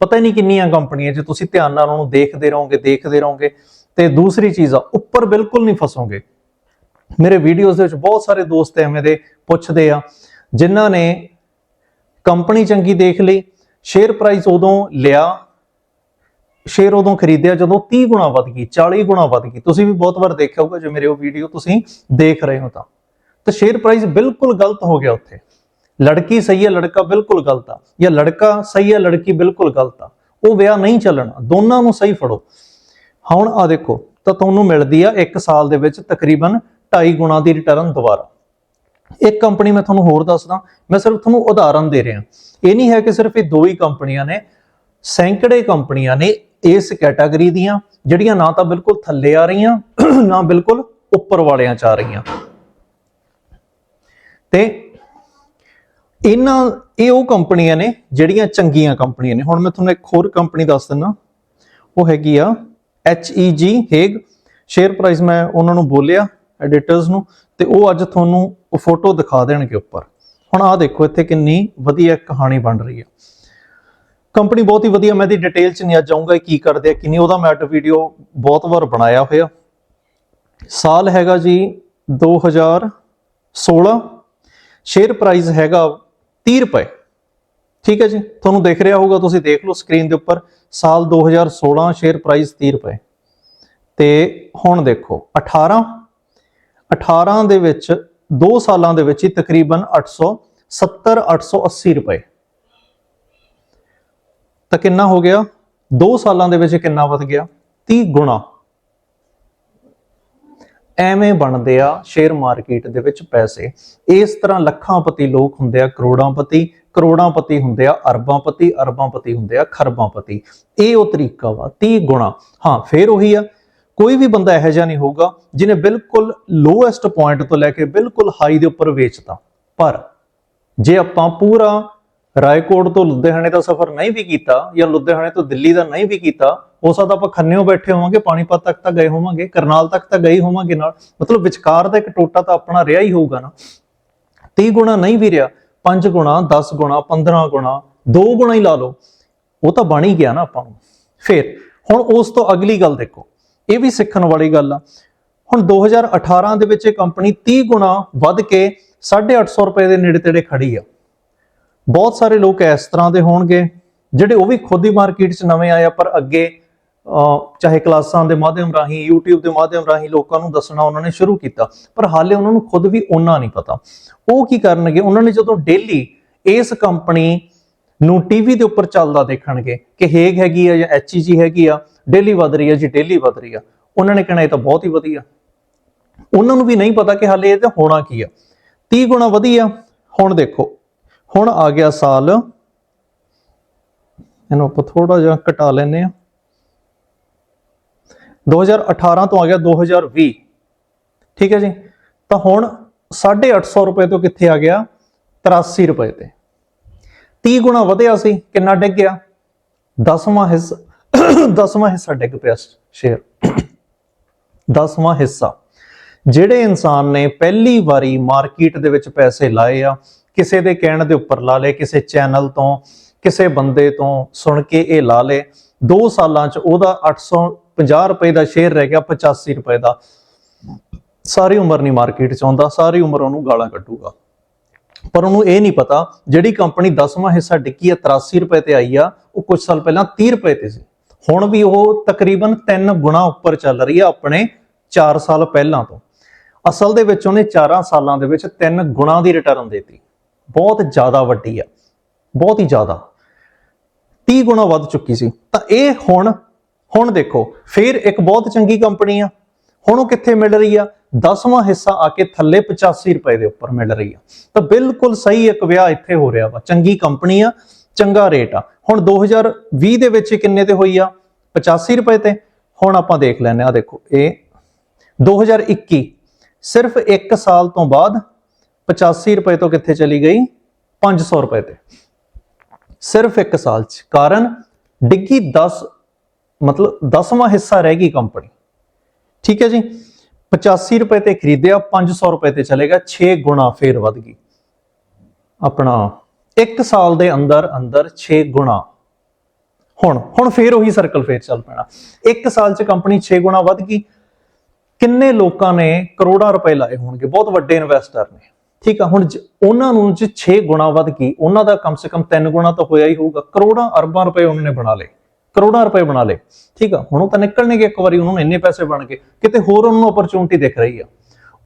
ਪਤਾ ਹੀ ਨਹੀਂ ਕਿੰਨੀਆਂ ਕੰਪਨੀਆਂ ਜੇ ਤੁਸੀਂ ਧਿਆਨ ਨਾਲ ਉਹਨੂੰ ਦੇਖਦੇ ਰਹੋਗੇ ਦੇਖਦੇ ਰਹੋਗੇ, ਤੇ ਦੂਸਰੀ ਚੀਜ਼ ਆ, ਉੱਪਰ ਬਿਲਕੁਲ ਨਹੀਂ ਫਸੋਗੇ। ਮੇਰੇ ਵੀਡੀਓਜ਼ ਦੇ ਵਿੱਚ ਬਹੁਤ ਸਾਰੇ ਦੋਸਤ ਐਵੇਂ ਦੇ ਪੁੱਛਦੇ ਆ, ਜਿਨ੍ਹਾਂ ਨੇ ਕੰਪਨੀ ਚੰਗੀ ਦੇਖ ਲਈ ਸ਼ੇਅਰ ਪ੍ਰਾਈਸ ਉਦੋਂ ਲਿਆ ਸ਼ੇਅਰ ਉਦੋਂ ਖਰੀਦਿਆ ਜਦੋਂ 30 ਗੁਣਾ ਵੱਧ ਗਈ 40 ਗੁਣਾ ਵੱਧ ਗਈ। ਤੁਸੀਂ ਵੀ ਬਹੁਤ ਵਾਰ ਦੇਖਿਆ ਹੋਊਗਾ ਜੇ ਮੇਰੇ ਉਹ ਵੀਡੀਓ ਤੁਸੀਂ ਦੇਖ ਰਹੇ ਹੋ ਤਾਂ। ਤਾਂ ਸ਼ੇਅਰ ਪ੍ਰਾਈਸ ਬਿਲਕੁਲ ਗਲਤ ਹੋ ਗਿਆ ਉੱਥੇ। ਲੜਕੀ ਸਹੀ ਹੈ, ਲੜਕਾ ਬਿਲਕੁਲ ਗਲਤ ਆ। ਜਾਂ ਲੜਕਾ ਸਹੀ ਹੈ, ਲੜਕੀ ਬਿਲਕੁਲ ਗਲਤ ਆ। ਉਹ ਵਿਆਹ ਨਹੀਂ ਚੱਲਣਾ, ਦੋਨਾਂ ਨੂੰ ਸਹੀ ਫੜੋ। ਹੁਣ ਆ ਦੇਖੋ, ਤਾਂ ਤੁਹਾਨੂੰ ਮਿਲਦੀ ਆ 1 ਸਾਲ ਦੇ ਵਿੱਚ ਤਕਰੀਬਨ 2.5 ਗੁਣਾ ਦੀ ਰਿਟਰਨ ਦੁਬਾਰਾ। ਇੱਕ ਕੰਪਨੀ ਮੈਂ ਤੁਹਾਨੂੰ ਹੋਰ ਦੱਸਦਾ, ਮੈਂ ਸਿਰਫ ਤੁਹਾਨੂੰ ਉਦਾਹਰਨ ਦੇ ਰਿਹਾ। ਇਹ ਨਹੀਂ ਹੈ ਕਿ ਸਿਰਫ ਇਹ ਦੋ ਹੀ ਕੰਪਨੀਆਂ ਨੇ, ਸੈਂਕੜੇ ਕੰਪਨੀਆਂ ਨੇ ਇਸ ਕੈਟਾਗਰੀ ਦੀਆਂ, ਜਿਹੜੀਆਂ ਨਾ ਤਾਂ ਬਿਲਕੁਲ ਥੱਲੇ ਆ ਰਹੀਆਂ, ਨਾ ਬਿਲਕੁਲ ਉੱਪਰ ਵਾਲਿਆਂ ਚ ਆ ਰਹੀਆਂ। ਤੇ ਇਹਨਾਂ, ਇਹ ਉਹ ਕੰਪਨੀਆਂ ਨੇ, ਜਿਹੜੀਆਂ ਚੰਗੀਆਂ ਕੰਪਨੀਆਂ ਨੇ। ਹੁਣ ਮੈਂ ਤੁਹਾਨੂੰ ਇੱਕ ਹੋਰ ਕੰਪਨੀ ਦੱਸ ਦਿੰਦਾ ਉਹ ਹੈਗੀ ਆ HEG ਹੇਗ ਸ਼ੇਅਰ ਪ੍ਰਾਈਸ ਮੈਂ ਉਹਨਾਂ ਨੂੰ ਬੋਲਿਆ ਐਡੀਟਰਸ ਨੂੰ, ਤੇ ਉਹ ਅੱਜ ਤੁਹਾਨੂੰ ਉਹ ਫੋਟੋ ਦਿਖਾ ਦੇਣਗੇ ਉੱਪਰ। ਹੁਣ ਆਹ ਦੇਖੋ, ਇੱਥੇ ਕਿੰਨੀ ਵਧੀਆ ਕਹਾਣੀ ਬਣ ਰਹੀ ਹੈ ਕੰਪਨੀ ਬਹੁਤ ਹੀ ਵਧੀਆ, ਮੈਂ ਇਹਦੀ ਡਿਟੇਲ ਚ ਨਹੀਂ ਅੱਜ ਜਾਊਂਗਾ ਕੀ ਕਰਦੇ ਆ, ਕਿ ਨਹੀਂ, ਉਹਦਾ ਮੈਂ ਅਟ ਵੀਡੀਓ ਬਹੁਤ ਵਾਰ ਬਣਾਇਆ ਹੋਇਆ। ਸਾਲ ਹੈਗਾ ਜੀ 2016 ਸ਼ੇਅਰ ਪ੍ਰਾਈਸ ਹੈਗਾ 30 ਰੁਪਏ। ਠੀਕ ਹੈ ਜੀ, ਤੁਹਾਨੂੰ ਦਿਖ ਰਿਹਾ ਹੋਊਗਾ, ਤੁਸੀਂ ਦੇਖ ਲਓ ਸਕਰੀਨ ਦੇ ਉੱਪਰ, ਸਾਲ 2016 ਸ਼ੇਅਰ ਪ੍ਰਾਈਸ 30 ਰੁਪਏ। ਤੇ ਹੁਣ ਦੇਖੋ 18 18 ਦੇ ਵਿੱਚ 2 ਸਾਲਾਂ ਦੇ ਵਿੱਚ ਹੀ ਤਕਰੀਬਨ 870 880 ਰੁਪਏ। ਤਾਂ ਕਿੰਨਾ ਹੋ ਗਿਆ? 2 ਸਾਲਾਂ ਦੇ ਵਿੱਚ ਕਿੰਨਾ ਵਧ ਗਿਆ? 30 ਗੁਣਾ। ਐਵੇਂ ਬਣਦੇ ਆ ਸ਼ੇਅਰ ਮਾਰਕੀਟ ਦੇ ਵਿੱਚ ਪੈਸੇ। ਇਸ ਤਰ੍ਹਾਂ ਲੱਖਾਂ ਪਤੀ ਲੋਕ ਹੁੰਦੇ ਆ, ਕਰੋੜਾਂ ਪਤੀ ਕਰੋੜਾਂ ਪਤੀ ਹੁੰਦੇ ਆ, ਅਰਬਾਂ ਪਤੀ ਅਰਬਾਂ ਪਤੀ ਹੁੰਦੇ ਆ, ਖਰਬਾਂ ਪਤੀ। ਇਹ ਉਹ ਤਰੀਕਾ ਵਾ 30 ਗੁਣਾ। ਹਾਂ, ਫੇਰ ਉਹੀ ਆ, ਕੋਈ ਵੀ ਬੰਦਾ ਇਹੋ ਜਿਹਾ ਨਹੀਂ ਹੋਊਗਾ ਜਿਹਨੇ ਬਿਲਕੁਲ ਲੋਐਸਟ ਪੁਆਇੰਟ ਤੋਂ ਲੈ ਕੇ ਬਿਲਕੁਲ ਹਾਈ ਦੇ ਉੱਪਰ ਵੇਚਤਾ। ਪਰ ਜੇ ਆਪਾਂ ਪੂਰਾ ਰਾਏਕੋਟ ਤੋਂ ਲੁਧਿਆਣੇ ਦਾ ਸਫ਼ਰ ਨਹੀਂ ਵੀ ਕੀਤਾ ਜਾਂ ਲੁਧਿਆਣੇ ਤੋਂ ਦਿੱਲੀ ਦਾ ਨਹੀਂ ਵੀ ਕੀਤਾ ਹੋ ਸਕਦਾ ਆਪਾਂ ਖੰਨਿਓ ਬੈਠੇ ਹੋਵਾਂਗੇ, ਪਾਣੀਪਤ ਤੱਕ ਤਾਂ ਗਏ ਹੋਵਾਂਗੇ, ਕਰਨਾਲ ਤੱਕ ਤਾਂ ਗਏ ਹੋਵਾਂਗੇ ਨਾਲ। ਮਤਲਬ ਵਿਚਕਾਰ ਦਾ ਇੱਕ ਟੋਟਾ ਤਾਂ ਆਪਣਾ ਰਿਹਾ ਹੀ ਹੋਊਗਾ ਨਾ। 30 ਗੁਣਾ ਨਹੀਂ ਵੀ ਰਿਹਾ 5 ਗੁਣਾ 10 ਗੁਣਾ 15 ਗੁਣਾ 2 ਗੁਣਾ ਹੀ ਲਾ ਲਓ, ਉਹ ਤਾਂ ਬਣ ਹੀ ਗਿਆ ਨਾ ਆਪਾਂ ਨੂੰ। ਫਿਰ, ਹੁਣ ਉਸ ਤੋਂ ਅਗਲੀ ਗੱਲ ਦੇਖੋ, ਇਹ ਵੀ ਸਿੱਖਣ ਵਾਲੀ ਗੱਲ ਆ। ਹੁਣ 2018 ਦੇ ਵਿੱਚ ਇਹ ਕੰਪਨੀ 30 ਗੁਣਾ ਵੱਧ ਕੇ 850 ਰੁਪਏ ਦੇ ਨੇੜੇ ਤੇੜੇ ਖੜੀ ਆ। ਬਹੁਤ ਸਾਰੇ ਲੋਕ ਇਸ ਤਰ੍ਹਾਂ ਦੇ ਹੋਣਗੇ, ਜਿਹੜੇ ਉਹ ਵੀ ਖੁਦ ਹੀ ਮਾਰਕੀਟ 'ਚ ਨਵੇਂ ਆਏ ਆ, ਪਰ ਅੱਗੇ ਚਾਹੇ ਕਲਾਸਾਂ ਦੇ ਮਾਧਿਅਮ ਰਾਹੀਂ, YouTube ਦੇ ਮਾਧਿਅਮ ਰਾਹੀਂ ਲੋਕਾਂ ਨੂੰ ਦੱਸਣਾ ਉਹਨਾਂ ਨੇ ਸ਼ੁਰੂ ਕੀਤਾ, ਪਰ ਹਾਲੇ ਉਹਨਾਂ ਨੂੰ ਖੁਦ ਵੀ ਉਹਨਾਂ ਨਹੀਂ ਪਤਾ। ਉਹ ਕੀ ਕਰਨਗੇ? ਉਹਨਾਂ ਨੇ ਜਦੋਂ ਡੇਲੀ ਇਸ ਕੰਪਨੀ ਨੂੰ ਟੀਵੀ ਦੇ ਉੱਪਰ ਚੱਲਦਾ ਦੇਖਣਗੇ ਕਿ ਹੇਗ ਹੈਗੀ ਆ ਜਾਂ ਐਚਈਜੀ ਹੈਗੀ ਆ ਡੇਲੀ ਵਧ ਰਹੀ ਆ ਜੀ ਡੇਲੀ ਵਧ ਰਹੀ ਆ, ਉਹਨਾਂ ਨੇ ਕਹਿਣਾ ਇਹ ਤਾਂ ਬਹੁਤ ਹੀ ਵਧੀਆ। ਉਹਨਾਂ ਨੂੰ ਵੀ ਨਹੀਂ ਪਤਾ ਕਿ ਹਾਲੇ ਇਹ ਤੇ ਹੋਣਾ ਕੀ ਆ। 30 ਗੁਣਾ ਵਧੀਆ, ਹੁਣ ਦੇਖੋ ਹੁਣ ਆ ਗਿਆ ਸਾਲ। ਇਹਨੂੰ ਆਪਾਂ ਥੋੜਾ ਜਿਹਾ ਘਟਾ ਲੈਨੇ ਆ 2018 ਤੋਂ ਆ ਗਿਆ 2020 ਠੀਕ ਹੈ ਜੀ? ਤਾਂ ਹੁਣ 850 ਰੁਪਏ ਤੋਂ ਕਿੱਥੇ ਆ ਗਿਆ? 83 ਰੁਪਏ ਤੇ। 30 ਗੁਣਾ ਵਧਿਆ ਸੀ, ਕਿੰਨਾ ਡਿੱਗ ਗਿਆ? 10ਵਾਂ ਹਿੱਸਾ 10ਵਾਂ ਹਿੱਸਾ ਡਿੱਗ ਪਿਆ ਸ਼ੇਅਰ। 10ਵਾਂ ਹਿੱਸਾ। ਜਿਹੜੇ ਇਨਸਾਨ ਨੇ ਪਹਿਲੀ ਵਾਰੀ ਮਾਰਕੀਟ ਦੇ ਵਿੱਚ ਪੈਸੇ ਲਾਏ ਆ ਕਿਸੇ ਦੇ ਕਹਿਣ ਦੇ ਉੱਪਰ ਲਾ ਲਏ, ਕਿਸੇ ਚੈਨਲ ਤੋਂ, ਕਿਸੇ ਬੰਦੇ ਤੋਂ ਸੁਣ ਕੇ ਇਹ ਲਾ ਲਏ। 2 ਸਾਲਾਂ 'ਚ ਉਹਦਾ 850 ਰੁਪਏ ਦਾ ਸ਼ੇਅਰ ਰਹਿ ਗਿਆ 85 ਰੁਪਏ ਦਾ। ਸਾਰੀ ਉਮਰ ਨਹੀਂ ਮਾਰਕੀਟ 'ਚ ਆਉਂਦਾ, ਸਾਰੀ ਉਮਰ ਉਹਨੂੰ ਗਾਲਾਂ ਕੱਢੂਗਾ। ਪਰ ਉਹਨੂੰ ਇਹ ਨਹੀਂ ਪਤਾ, ਜਿਹੜੀ ਕੰਪਨੀ 10ਵਾਂ ਹਿੱਸਾ ਡਿੱਕੀ ਆ 83 ਰੁਪਏ ਤੇ ਆਈ ਆ, ਉਹ ਕੁਝ ਸਾਲ ਪਹਿਲਾਂ 30 ਰੁਪਏ ਤੇ ਸੀ। ਹੁਣ ਵੀ ਉਹ ਤਕਰੀਬਨ 3 ਗੁਣਾ ਉੱਪਰ ਚੱਲ ਰਹੀ ਆ ਆਪਣੇ 4 ਸਾਲ ਪਹਿਲਾਂ ਤੋਂ। ਅਸਲ ਦੇ ਵਿੱਚ ਉਹਨੇ 4 ਸਾਲਾਂ ਦੇ ਵਿੱਚ 3 ਗੁਣਾ ਦੀ ਰਿਟਰਨ ਦਿੱਤੀ। ਬਹੁਤ ਜ਼ਿਆਦਾ ਵੱਡੀ ਆ। ਬਹੁਤ ਹੀ ਜ਼ਿਆਦਾ। 30 ਗੁਣਾ ਵੱਧ ਚੁੱਕੀ ਸੀ। ਤਾਂ ਇਹ ਹੁਣ ਹੁਣ ਦੇਖੋ, ਫਿਰ ਇੱਕ ਬਹੁਤ ਚੰਗੀ ਕੰਪਨੀ ਆ। ਹੁਣ ਉਹ ਕਿੱਥੇ ਮਿਲ ਰਹੀ ਆ? 10ਵਾਂ ਹਿੱਸਾ ਆ ਕੇ ਥੱਲੇ 85 ਰੁਪਏ ਦੇ ਉੱਪਰ ਮਿਲ ਰਹੀ ਆ। ਤਾਂ ਬਿਲਕੁਲ ਸਹੀ ਇੱਕ ਵਿਆਹ ਇੱਥੇ ਹੋ ਰਿਹਾ ਵਾ। ਚੰਗੀ ਕੰਪਨੀ ਆ, ਚੰਗਾ ਰੇਟ ਆ। ਹੁਣ 2020 ਦੇ ਵਿੱਚ ਕਿੰਨੇ ਤੇ ਹੋਈ ਆ? 85 ਰੁਪਏ ਤੇ। ਹੁਣ ਆਪਾਂ ਦੇਖ ਲੈਂਦੇ ਆ ਦੇਖੋ, ਇਹ 2021 ਸਿਰਫ 1 ਸਾਲ ਤੋਂ ਬਾਅਦ 85 ਰੁਪਏ ਤੋਂ ਕਿੱਥੇ ਚਲੀ ਗਈ? 500 ਰੁਪਏ ਤੇ। ਸਿਰਫ ਇੱਕ ਸਾਲ ਚ। ਕਾਰਨ, ਡਿੱਗੀ 10 ਮਤਲਬ 10ਵਾਂ ਹਿੱਸਾ ਰਹਿ ਗਈ ਕੰਪਨੀ। ਠੀਕ ਹੈ ਜੀ? 85 ਰੁਪਏ ਤੇ ਖਰੀਦਿਆ 500 ਰੁਪਏ ਤੇ ਚਲੇਗਾ 6 ਗੁਣਾ ਫੇਰ ਵੱਧ ਗਈ। ਆਪਣਾ 1 ਸਾਲ ਦੇ ਅੰਦਰ ਅੰਦਰ 6 ਗੁਣਾ। ਹੁਣ ਹੁਣ ਫੇਰ ਉਹੀ ਸਰਕਲ ਫੇਰ ਚੱਲ ਪੈਣਾ। 1 ਸਾਲ ਚ ਕੰਪਨੀ 6 ਗੁਣਾ ਵੱਧ ਗਈ। ਕਿੰਨੇ ਲੋਕਾਂ ਨੇ ਕਰੋੜਾਂ ਰੁਪਏ ਲਾਏ ਹੋਣਗੇ? ਬਹੁਤ ਵੱਡੇ ਇਨਵੈਸਟਰ ਨੇ। ਠੀਕ ਆ, ਹੁਣ ਜ- ਉਹਨਾਂ ਨੂੰ ਜੇ 6 ਗੁਣਾ ਵੱਧ ਗਈ, ਉਹਨਾਂ ਦਾ ਕਮ ਸੇ ਕਮ 3 ਗੁਣਾ ਤਾਂ ਹੋਇਆ ਹੀ ਹੋਊਗਾ। ਕਰੋੜਾਂ ਅਰਬਾਂ ਰੁਪਏ ਉਹਨਾਂ ਨੇ ਬਣਾ ਲਏ। ਕਰੋੜਾਂ ਰੁਪਏ ਬਣਾ ਲਏ। ਠੀਕ ਆ, ਹੁਣ ਉਹ ਤਾਂ ਨਿਕਲਣਗੇ ਇੱਕ ਵਾਰੀ, ਉਹਨਾਂ ਨੂੰ ਇੰਨੇ ਪੈਸੇ ਬਣ ਗਏ ਕਿਤੇ ਹੋਰ ਉਹਨਾਂ ਨੂੰ ਓਪਰਚੁਨਿਟੀ ਦਿਖ ਰਹੀ ਆ।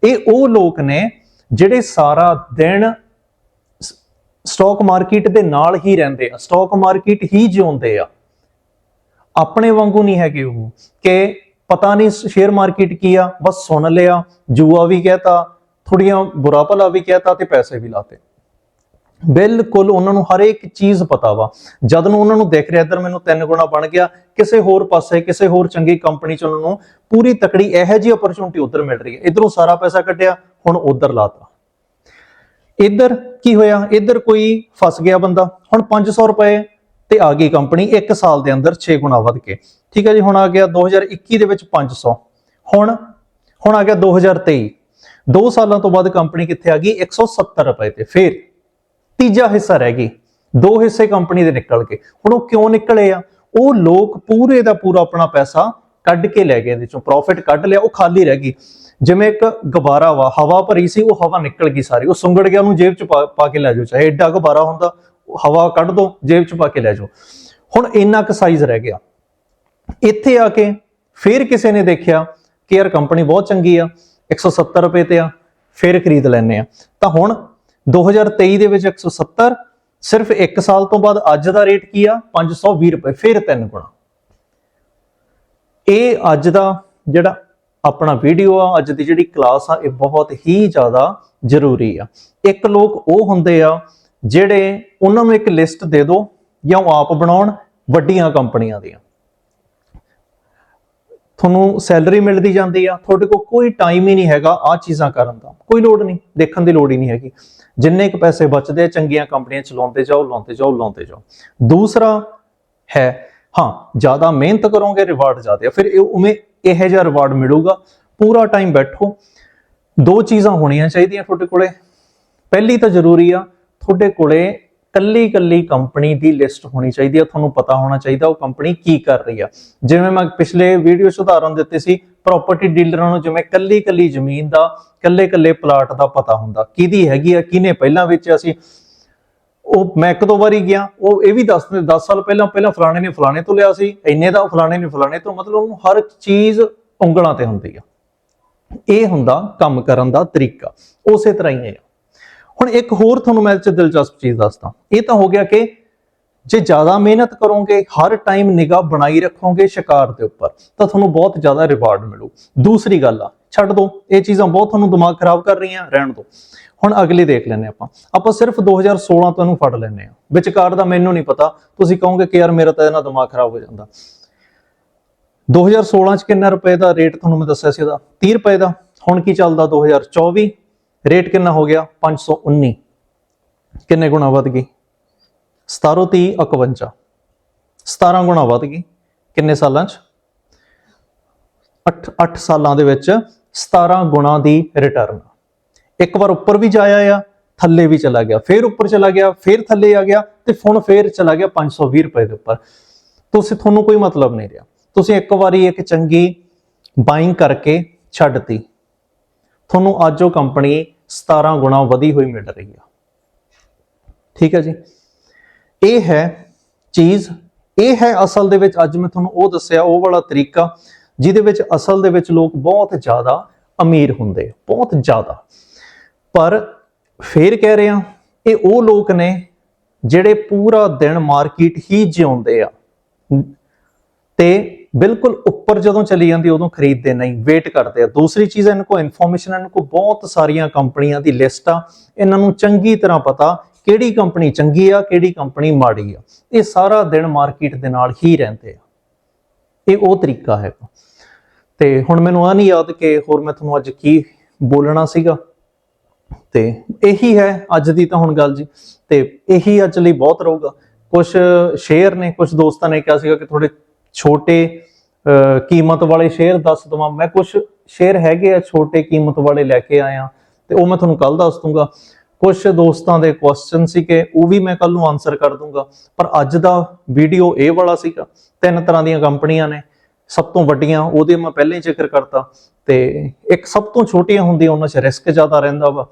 ਇਹ ਉਹ ਲੋਕ ਨੇ ਜਿਹੜੇ ਸਾਰਾ ਦਿਨ ਸਟਾਕ ਮਾਰਕੀਟ ਦੇ ਨਾਲ ਹੀ ਰਹਿੰਦੇ ਆ। ਸਟਾਕ ਮਾਰਕੀਟ ਹੀ ਜਿਉਂਦੇ ਆ। ਆਪਣੇ ਵਾਂਗੂ ਨਹੀਂ ਹੈਗੇ ਉਹ। ਕਿ ਪਤਾ ਨਹੀਂ ਸ਼ੇਅਰ ਮਾਰਕੀਟ ਕੀ ਆ? ਬਸ ਸੁਣ ਲਿਆ, ਜੂਆ ਵੀ ਕਹਿਤਾ ਥੋੜੀਆਂ ਬੁਰਾ ਭਲਾ ਵੀ ਕਹਿਤਾ ਤੇ ਪੈਸੇ ਵੀ ਲਾਤੇ। ਬਿਲਕੁਲ ਉਹਨਾਂ ਨੂੰ ਹਰ ਇੱਕ ਚੀਜ਼ ਪਤਾ ਵਾ। ਜਦ ਨੂੰ ਉਹਨਾਂ ਨੂੰ ਦੇਖ ਰਿਹਾ, ਇੱਧਰ ਮੈਨੂੰ ਤਿੰਨ ਗੁਣਾ ਬਣ ਗਿਆ, ਕਿਸੇ ਹੋਰ ਪਾਸੇ, ਕਿਸੇ ਹੋਰ ਚੰਗੀ ਕੰਪਨੀ ਚ ਉਹਨਾਂ ਨੂੰ ਪੂਰੀ ਤਕੜੀ ਇਹੋ ਜਿਹੀ ਓਪਰਚੁਨਿਟੀ ਉੱਧਰ ਮਿਲ ਰਹੀ ਹੈ। ਇਧਰੋਂ ਸਾਰਾ ਪੈਸਾ ਕੱਢਿਆ, ਹੁਣ ਉੱਧਰ ਲਾਤਾ। ਇੱਧਰ ਕੀ ਹੋਇਆ? ਇੱਧਰ ਕੋਈ ਫਸ ਗਿਆ ਬੰਦਾ, ਹੁਣ 500 ਰੁਪਏ ਤੇ ਆ ਗਈ ਕੰਪਨੀ 1 ਸਾਲ ਦੇ ਅੰਦਰ 6 ਗੁਣਾ ਵੱਧ ਕੇ। ਠੀਕ ਹੈ ਜੀ, ਹੁਣ ਆ ਗਿਆ 2021 ਦੇ ਵਿੱਚ 500 ਹੁਣ ਹੁਣ ਆ ਗਿਆ 2023 2 ਸਾਲਾਂ ਤੋਂ ਬਾਅਦ ਕੰਪਨੀ ਕਿੱਥੇ ਆ ਗਈ? 170 ਰੁਪਏ ਤੇ। ਫਿਰ ਤੀਜਾ ਹਿੱਸਾ ਰਹਿ ਗਈ। ਦੋ ਹਿੱਸੇ ਕੰਪਨੀ ਦੇ ਨਿਕਲ ਗਏ। ਹੁਣ ਉਹ ਕਿਉਂ ਨਿਕਲੇ ਆ? ਉਹ ਲੋਕ ਪੂਰੇ ਦਾ ਪੂਰਾ ਆਪਣਾ ਪੈਸਾ ਕੱਢ ਕੇ ਲੈ ਗਏ, ਇਹਦੇ ਚੋਂ ਪ੍ਰੋਫਿਟ ਕੱਢ ਲਿਆ, ਉਹ ਖਾਲੀ ਰਹਿ ਗਈ। ਜਿਵੇਂ ਇੱਕ ਗੁਬਾਰਾ ਵਾ, ਹਵਾ ਭਰੀ ਸੀ, ਉਹ ਹਵਾ ਨਿਕਲ ਗਈ ਸਾਰੀ। ਉਹ ਸੁੰਗੜ ਗਿਆ, ਉਹਨੂੰ ਜੇਬ ਚ ਪਾ ਪਾ ਕੇ ਲੈ ਜਾਓ। ਚਾਹੇ ਐਡਾ ਗੁਬਾਰਾ ਹੁੰਦਾ, ਹਵਾ ਕੱਢ ਦੋ, ਜੇਬ ਚ ਪਾ ਕੇ ਲੈ ਜਾਓ। ਹੁਣ ਇੰਨਾ ਕੁ ਸਾਈਜ਼ ਰਹਿ ਗਿਆ। ਇੱਥੇ ਆ ਕੇ ਫਿਰ ਕਿਸੇ ਨੇ ਦੇਖਿਆ ਕਿ ਯਾਰ, ਕੰਪਨੀ ਬਹੁਤ ਚੰਗੀ ਆ। 170 ਰੁਪਏ ਤੇ ਆ, ਫਿਰ ਖਰੀਦ ਲੈਨੇ ਆ। ਤਾਂ ਹੁਣ 2023 ਦੇ ਵਿੱਚ 170 ਸਿਰਫ 1 ਸਾਲ ਤੋਂ ਬਾਅਦ ਅੱਜ ਦਾ ਰੇਟ ਕੀ ਆ? 520 ਰੁਪਏ, ਫਿਰ ਤਿੰਨ ਗੁਣਾ। ਇਹ ਅੱਜ ਦਾ ਜਿਹੜਾ ਆਪਣਾ ਵੀਡੀਓ ਆ, ਅੱਜ ਦੀ ਜਿਹੜੀ ਕਲਾਸ ਆ, ਇਹ ਬਹੁਤ ਹੀ ਜ਼ਿਆਦਾ ਜ਼ਰੂਰੀ ਆ। ਇੱਕ ਲੋਕ ਉਹ ਹੁੰਦੇ ਆ ਜਿਹੜੇ ਉਹਨਾਂ ਨੂੰ ਇੱਕ ਲਿਸਟ ਦੇ ਦਿਓ ਜਾਂ ਉਹ ਆਪ ਬਣਾਉਣ ਵੱਡੀਆਂ ਕੰਪਨੀਆਂ ਦੀਆਂ। ਤੁਹਾਨੂੰ ਸੈਲਰੀ ਮਿਲਦੀ ਜਾਂਦੀ ਆ, ਤੁਹਾਡੇ ਕੋਲ ਕੋਈ ਟਾਈਮ ਹੀ ਨਹੀਂ ਹੈਗਾ ਆ ਚੀਜ਼ਾਂ ਕਰਨ ਦਾ। ਕੋਈ ਲੋੜ ਨਹੀਂ, ਦੇਖਣ ਦੀ ਲੋੜ ਹੀ ਨਹੀਂ ਹੈਗੀ। ਜਿੰਨੇ ਕੁ ਪੈਸੇ ਬਚਦੇ ਆ, ਚੰਗੀਆਂ ਕੰਪਨੀਆਂ 'ਚ ਲਾਉਂਦੇ ਜਾਓ ਲਾਉਂਦੇ ਜਾਓ ਲਾਉਂਦੇ ਜਾਓ। ਦੂਸਰਾ ਹੈ, ਹਾਂ, ਜ਼ਿਆਦਾ ਮਿਹਨਤ ਕਰੋਗੇ ਰਿਵਾਰਡ ਜ਼ਿਆਦਾ ਫਿਰ ਇਹ ਉਵੇਂ ਇਹੋ ਜਿਹਾ ਰਿਵਾਰਡ ਮਿਲੂਗਾ, ਪੂਰਾ ਟਾਈਮ ਬੈਠੋ। ਦੋ ਚੀਜ਼ਾਂ ਹੋਣੀਆਂ ਚਾਹੀਦੀਆਂ ਤੁਹਾਡੇ ਕੋਲੇ। ਪਹਿਲੀ ਤਾਂ ਜ਼ਰੂਰੀ ਆ, ਤੁਹਾਡੇ ਕੋਲੇ ਕੱਲੀ ਕੱਲੀ ਕੰਪਨੀ ਦੀ ਲਿਸਟ ਹੋਣੀ ਚਾਹੀਦੀ ਹੈ ਤੁਹਾਨੂੰ ਪਤਾ ਹੋਣਾ ਚਾਹੀਦਾ ਉਹ ਕੰਪਨੀ ਕੀ ਕਰ ਰਹੀ ਆ। ਜਿਵੇਂ ਮੈਂ ਪਿਛਲੇ ਵੀਡੀਓ 'ਚ ਉਦਾਹਰਨ ਦਿੱਤੇ ਸੀ ਪ੍ਰਾਪਰਟੀ ਡੀਲਰਾਂ ਨੂੰ ਜਿਵੇਂ ਕੱਲੀ ਕੱਲੀ ਜ਼ਮੀਨ ਦਾ ਕੱਲੇ ਕੱਲੇ ਪਲਾਟ ਦਾ ਪਤਾ ਹੁੰਦਾ, ਕਿਹਦੀ ਹੈਗੀ ਆ, ਕਿਹਨੇ ਪਹਿਲਾਂ ਵੇਚਿਆ ਸੀ। ਉਹ ਮੈਂ ਇੱਕ ਦੋ ਵਾਰੀ ਗਿਆ, ਉਹ ਇਹ ਵੀ ਦੱਸ 10 ਸਾਲ ਪਹਿਲਾਂ ਪਹਿਲਾਂ ਫਲਾਣੇ ਨੇ ਫਲਾਣੇ ਤੋਂ ਲਿਆ ਸੀ, ਇੰਨੇ ਦਾ ਫਲਾਣੇ ਨੇ ਫਲਾਣੇ ਤੋਂ, ਮਤਲਬ ਉਹਨੂੰ ਹਰ ਚੀਜ਼ ਉਂਗਲਾਂ ਤੇ ਹੁੰਦੀ ਆ। ਇਹ ਹੁੰਦਾ ਕੰਮ ਕਰਨ ਦਾ ਤਰੀਕਾ, ਉਸੇ ਤਰ੍ਹਾਂ ਹੀ ਹੈ ਹੁਣ ਇੱਕ ਹੋਰ ਤੁਹਾਨੂੰ ਮੈਂ ਇਹ 'ਚ ਦਿਲਚਸਪ ਚੀਜ਼ ਦੱਸਦਾ। ਇਹ ਤਾਂ ਹੋ ਗਿਆ ਕਿ ਜੇ ਜ਼ਿਆਦਾ ਮਿਹਨਤ ਕਰੋਗੇ, ਹਰ ਟਾਈਮ ਨਿਗਾਹ ਬਣਾਈ ਰੱਖੋਗੇ ਸ਼ਿਕਾਰ ਦੇ ਉੱਪਰ, ਤਾਂ ਤੁਹਾਨੂੰ ਬਹੁਤ ਜ਼ਿਆਦਾ ਰਿਵਾਰਡ ਮਿਲੂ। ਦੂਸਰੀ ਗੱਲ ਆ, ਛੱਡ ਦੋ, ਇਹ ਚੀਜ਼ਾਂ ਬਹੁਤ ਤੁਹਾਨੂੰ ਦਿਮਾਗ ਖਰਾਬ ਕਰ ਰਹੀਆਂ, ਰਹਿਣ ਦੋ। ਹੁਣ ਅਗਲੀ ਦੇਖ ਲੈਂਦੇ ਆਪਾਂ। ਆਪਾਂ ਸਿਰਫ 2016 ਤੋਂ ਇਹਨੂੰ ਫੜ ਲੈਂਦੇ ਆ ਵਿਚਕਾਰ ਦਾ ਮੈਨੂੰ ਨਹੀਂ ਪਤਾ, ਤੁਸੀਂ ਕਹੋਗੇ ਕਿ ਯਾਰ ਮੇਰਾ ਤਾਂ ਇਹਦੇ ਦਿਮਾਗ ਖਰਾਬ ਹੋ ਜਾਂਦਾ। 2016 ਚ ਕਿੰਨਾ ਰੁਪਏ ਦਾ ਰੇਟ ਤੁਹਾਨੂੰ ਮੈਂ ਦੱਸਿਆ ਸੀ ਇਹਦਾ? 30 ਰੁਪਏ ਦਾ। ਹੁਣ ਕੀ ਚੱਲਦਾ 2024 ਰੇਟ ਕਿੰਨਾ ਹੋ ਗਿਆ? 519 ਕਿੰਨੇ ਗੁਣਾ ਵੱਧ ਗਈ? 17 30 51 17 ਗੁਣਾ ਵੱਧ ਗਈ। ਕਿੰਨੇ ਸਾਲਾਂ ਚ? 8 8 ਸਾਲਾਂ ਦੇ ਵਿੱਚ 17 ਗੁਣਾ ਦੀ ਰਿਟਰਨ ਇੱਕ ਵਾਰ ਉੱਪਰ ਵੀ ਜਾਇਆ ਆ, ਥੱਲੇ ਵੀ ਚਲਾ ਗਿਆ। ਫਿਰ ਉੱਪਰ ਚਲਾ ਗਿਆ, ਫਿਰ ਥੱਲੇ ਆ ਗਿਆ ਤੇ ਹੁਣ ਫਿਰ ਚਲਾ ਗਿਆ 520 ਰੁਪਏ ਦੇ ਉੱਪਰ। ਤੁਸੀਂ ਤੁਹਾਨੂੰ ਕੋਈ ਮਤਲਬ ਨਹੀਂ ਰਿਹਾ। ਤੁਸੀਂ ਇੱਕ ਵਾਰੀ ਇੱਕ ਚੰਗੀ ਬਾਇੰਗ ਕਰਕੇ ਛੱਡਤੀ। ਤੁਹਾਨੂੰ ਅੱਜ ਉਹ ਕੰਪਨੀ 17 ਗੁਣਾ ਵਧੀ ਹੋਈ ਮਿਲ ਰਹੀ ਆ। ਠੀਕ ਹੈ ਜੀ। ਇਹ ਹੈ ਚੀਜ਼, ਇਹ ਹੈ ਅਸਲ ਦੇ ਵਿੱਚ ਅੱਜ ਮੈਂ ਤੁਹਾਨੂੰ ਉਹ ਦੱਸਿਆ, ਉਹ ਵਾਲਾ ਤਰੀਕਾ ਜਿਹਦੇ ਵਿੱਚ ਅਸਲ ਦੇ ਵਿੱਚ ਲੋਕ ਬਹੁਤ ਜ਼ਿਆਦਾ ਅਮੀਰ ਹੁੰਦੇ ਬਹੁਤ ਜ਼ਿਆਦਾ। ਪਰ ਫੇਰ ਕਹਿ ਰਿਹਾ, ਇਹ ਉਹ ਲੋਕ ਨੇ ਜਿਹੜੇ ਪੂਰਾ ਦਿਨ ਮਾਰਕੀਟ ਹੀ ਜਿਉਂਦੇ ਆ। ਤੇ ਬਿਲਕੁਲ ਉੱਪਰ ਜਦੋਂ ਚਲੀ ਜਾਂਦੀ, ਉਦੋਂ ਖਰੀਦਦੇ ਨਹੀਂ ਵੇਟ ਕਰਦੇ ਆ। ਦੂਸਰੀ ਚੀਜ਼ ਇਹਨਾਂ ਕੋਲ ਇਨਫੋਰਮੇਸ਼ਨ ਇਹਨਾਂ ਕੋਲ ਬਹੁਤ ਸਾਰੀਆਂ ਕੰਪਨੀਆਂ ਦੀ ਲਿਸਟ ਆ। ਇਹਨਾਂ ਨੂੰ ਚੰਗੀ ਤਰ੍ਹਾਂ ਪਤਾ ਕਿਹੜੀ ਕੰਪਨੀ ਚੰਗੀ ਆ, ਕਿਹੜੀ ਕੰਪਨੀ ਮਾੜੀ ਆ। ਇਹ ਸਾਰਾ ਦਿਨ ਮਾਰਕੀਟ ਦੇ ਨਾਲ ਹੀ ਰਹਿੰਦੇ ਆ। ਇਹ ਉਹ ਤਰੀਕਾ ਹੈ। ਤੇ ਹੁਣ ਮੈਨੂੰ ਆ ਨਹੀਂ ਯਾਦ ਕਿ ਹੋਰ ਮੈਂ ਤੁਹਾਨੂੰ ਅੱਜ ਕੀ ਬੋਲਣਾ ਸੀਗਾ। ਤੇ ਇਹੀ ਹੈ ਅੱਜ ਦੀ ਤਾਂ ਹੁਣ ਗੱਲ ਜੀ। ਤੇ ਇਹੀ ਅੱਜ ਲਈ ਬਹੁਤ ਰਹੂਗਾ। ਕੁਝ ਸ਼ੇਅਰ ਨੇ ਕੁਝ ਦੋਸਤਾਂ ਨੇ ਕਿਹਾ ਸੀਗਾ ਕਿ ਥੋੜੇ ਛੋਟੇ ਕੀਮਤ ਵਾਲੇ ਸ਼ੇਅਰ ਦੱਸ ਦਵਾਂ। ਮੈਂ ਕੁਝ ਸ਼ੇਅਰ ਹੈਗੇ ਆ ਛੋਟੇ ਕੀਮਤ ਵਾਲੇ ਲੈ ਕੇ ਆਇਆ, ਤੇ ਉਹ ਮੈਂ ਤੁਹਾਨੂੰ ਕੱਲ ਦੱਸ ਦੂੰਗਾ। ਕੁਝ ਦੋਸਤਾਂ ਦੇ ਕੁਐਸਚਨ ਸੀ ਕਿ ਉਹ ਵੀ ਮੈਂ ਕੱਲ ਨੂੰ ਆਨਸਰ ਕਰ ਦੂੰਗਾ। ਪਰ ਅੱਜ ਦਾ ਵੀਡੀਓ ਇਹ ਵਾਲਾ ਸੀਗਾ, ਤਿੰਨ ਤਰ੍ਹਾਂ ਦੀਆਂ ਕੰਪਨੀਆਂ ਨੇ, ਸਭ ਤੋਂ ਵੱਡੀਆਂ, ਉਹਦੇ ਮੈਂ ਪਹਿਲਾਂ ਹੀ ਜ਼ਿਕਰ ਕਰਤਾ। ਤੇ ਇੱਕ ਸਭ ਤੋਂ ਛੋਟੀਆਂ ਹੁੰਦੀਆਂ, ਉਹਨਾਂ 'ਚ ਰਿਸਕ ਜ਼ਿਆਦਾ ਰਹਿੰਦਾ ਵਾ।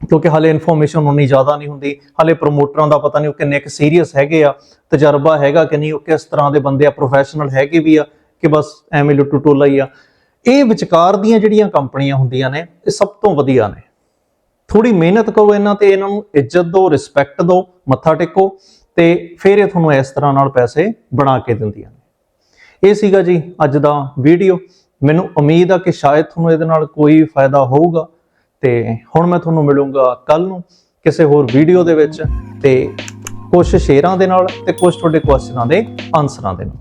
ਕਿਉਂਕਿ ਹਾਲੇ ਇਨਫੋਰਮੇਸ਼ਨ ਉਨੀ ਜ਼ਿਆਦਾ ਨਹੀਂ ਹੁੰਦੀ, ਹਾਲੇ ਪ੍ਰੋਮੋਟਰਾਂ ਦਾ ਪਤਾ ਨਹੀਂ ਉਹ ਕਿੰਨੇ ਕੁ ਸੀਰੀਅਸ ਹੈਗੇ ਆ, ਤਜਰਬਾ ਹੈਗਾ ਕਿ ਨਹੀਂ, ਉਹ ਕਿਸ ਤਰ੍ਹਾਂ ਦੇ ਬੰਦੇ ਆ ਪ੍ਰੋਫੈਸ਼ਨਲ ਹੈਗੇ ਵੀ ਆ, ਕਿ ਬਸ ਐਵੇਂ ਲੁੱਟੂ ਟੋਲਾ ਹੀ ਆ। ਇਹ ਵਿਚਕਾਰ ਦੀਆਂ ਜਿਹੜੀਆਂ ਕੰਪਨੀਆਂ ਹੁੰਦੀਆਂ ਨੇ, ਇਹ ਸਭ ਤੋਂ ਵਧੀਆ ਨੇ। ਥੋੜੀ ਮਿਹਨਤ ਕਰੋ ਇਹਨਾਂ ਤੇ, ਇਹਨਾਂ ਨੂੰ ਇੱਜ਼ਤ ਦਿਓ ਰਿਸਪੈਕਟ ਦਿਓ, ਮੱਥਾ ਟੇਕੋ ਤੇ ਫਿਰ ਇਹ ਤੁਹਾਨੂੰ ਇਸ ਤਰ੍ਹਾਂ ਨਾਲ ਪੈਸੇ ਬਣਾ ਕੇ ਦਿੰਦੀਆਂ ਨੇ। ਇਹ ਸੀਗਾ ਜੀ ਅੱਜ ਦਾ ਵੀਡੀਓ ਮੈਨੂੰ ਉਮੀਦ ਆ ਕਿ ਸ਼ਾਇਦ ਤੁਹਾਨੂੰ ਇਹਦੇ ਨਾਲ ਕੋਈ ਫਾਇਦਾ ਹੋਊਗਾ। ਤੇ ਹੁਣ ਮੈਂ ਤੁਹਾਨੂੰ ਮਿਲੂੰਗਾ ਕੱਲ ਨੂੰ ਕਿਸੇ ਹੋਰ ਵੀਡੀਓ ਦੇ ਵਿੱਚ ਤੇ ਕੁਝ ਸ਼ੇਅਰਾਂ ਦੇ ਨਾਲ ਤੇ ਕੁਝ ਤੁਹਾਡੇ ਕੁਐਸਚਨਾਂ ਦੇ ਆਨਸਰਾਂ ਦੇ ਨਾਲ।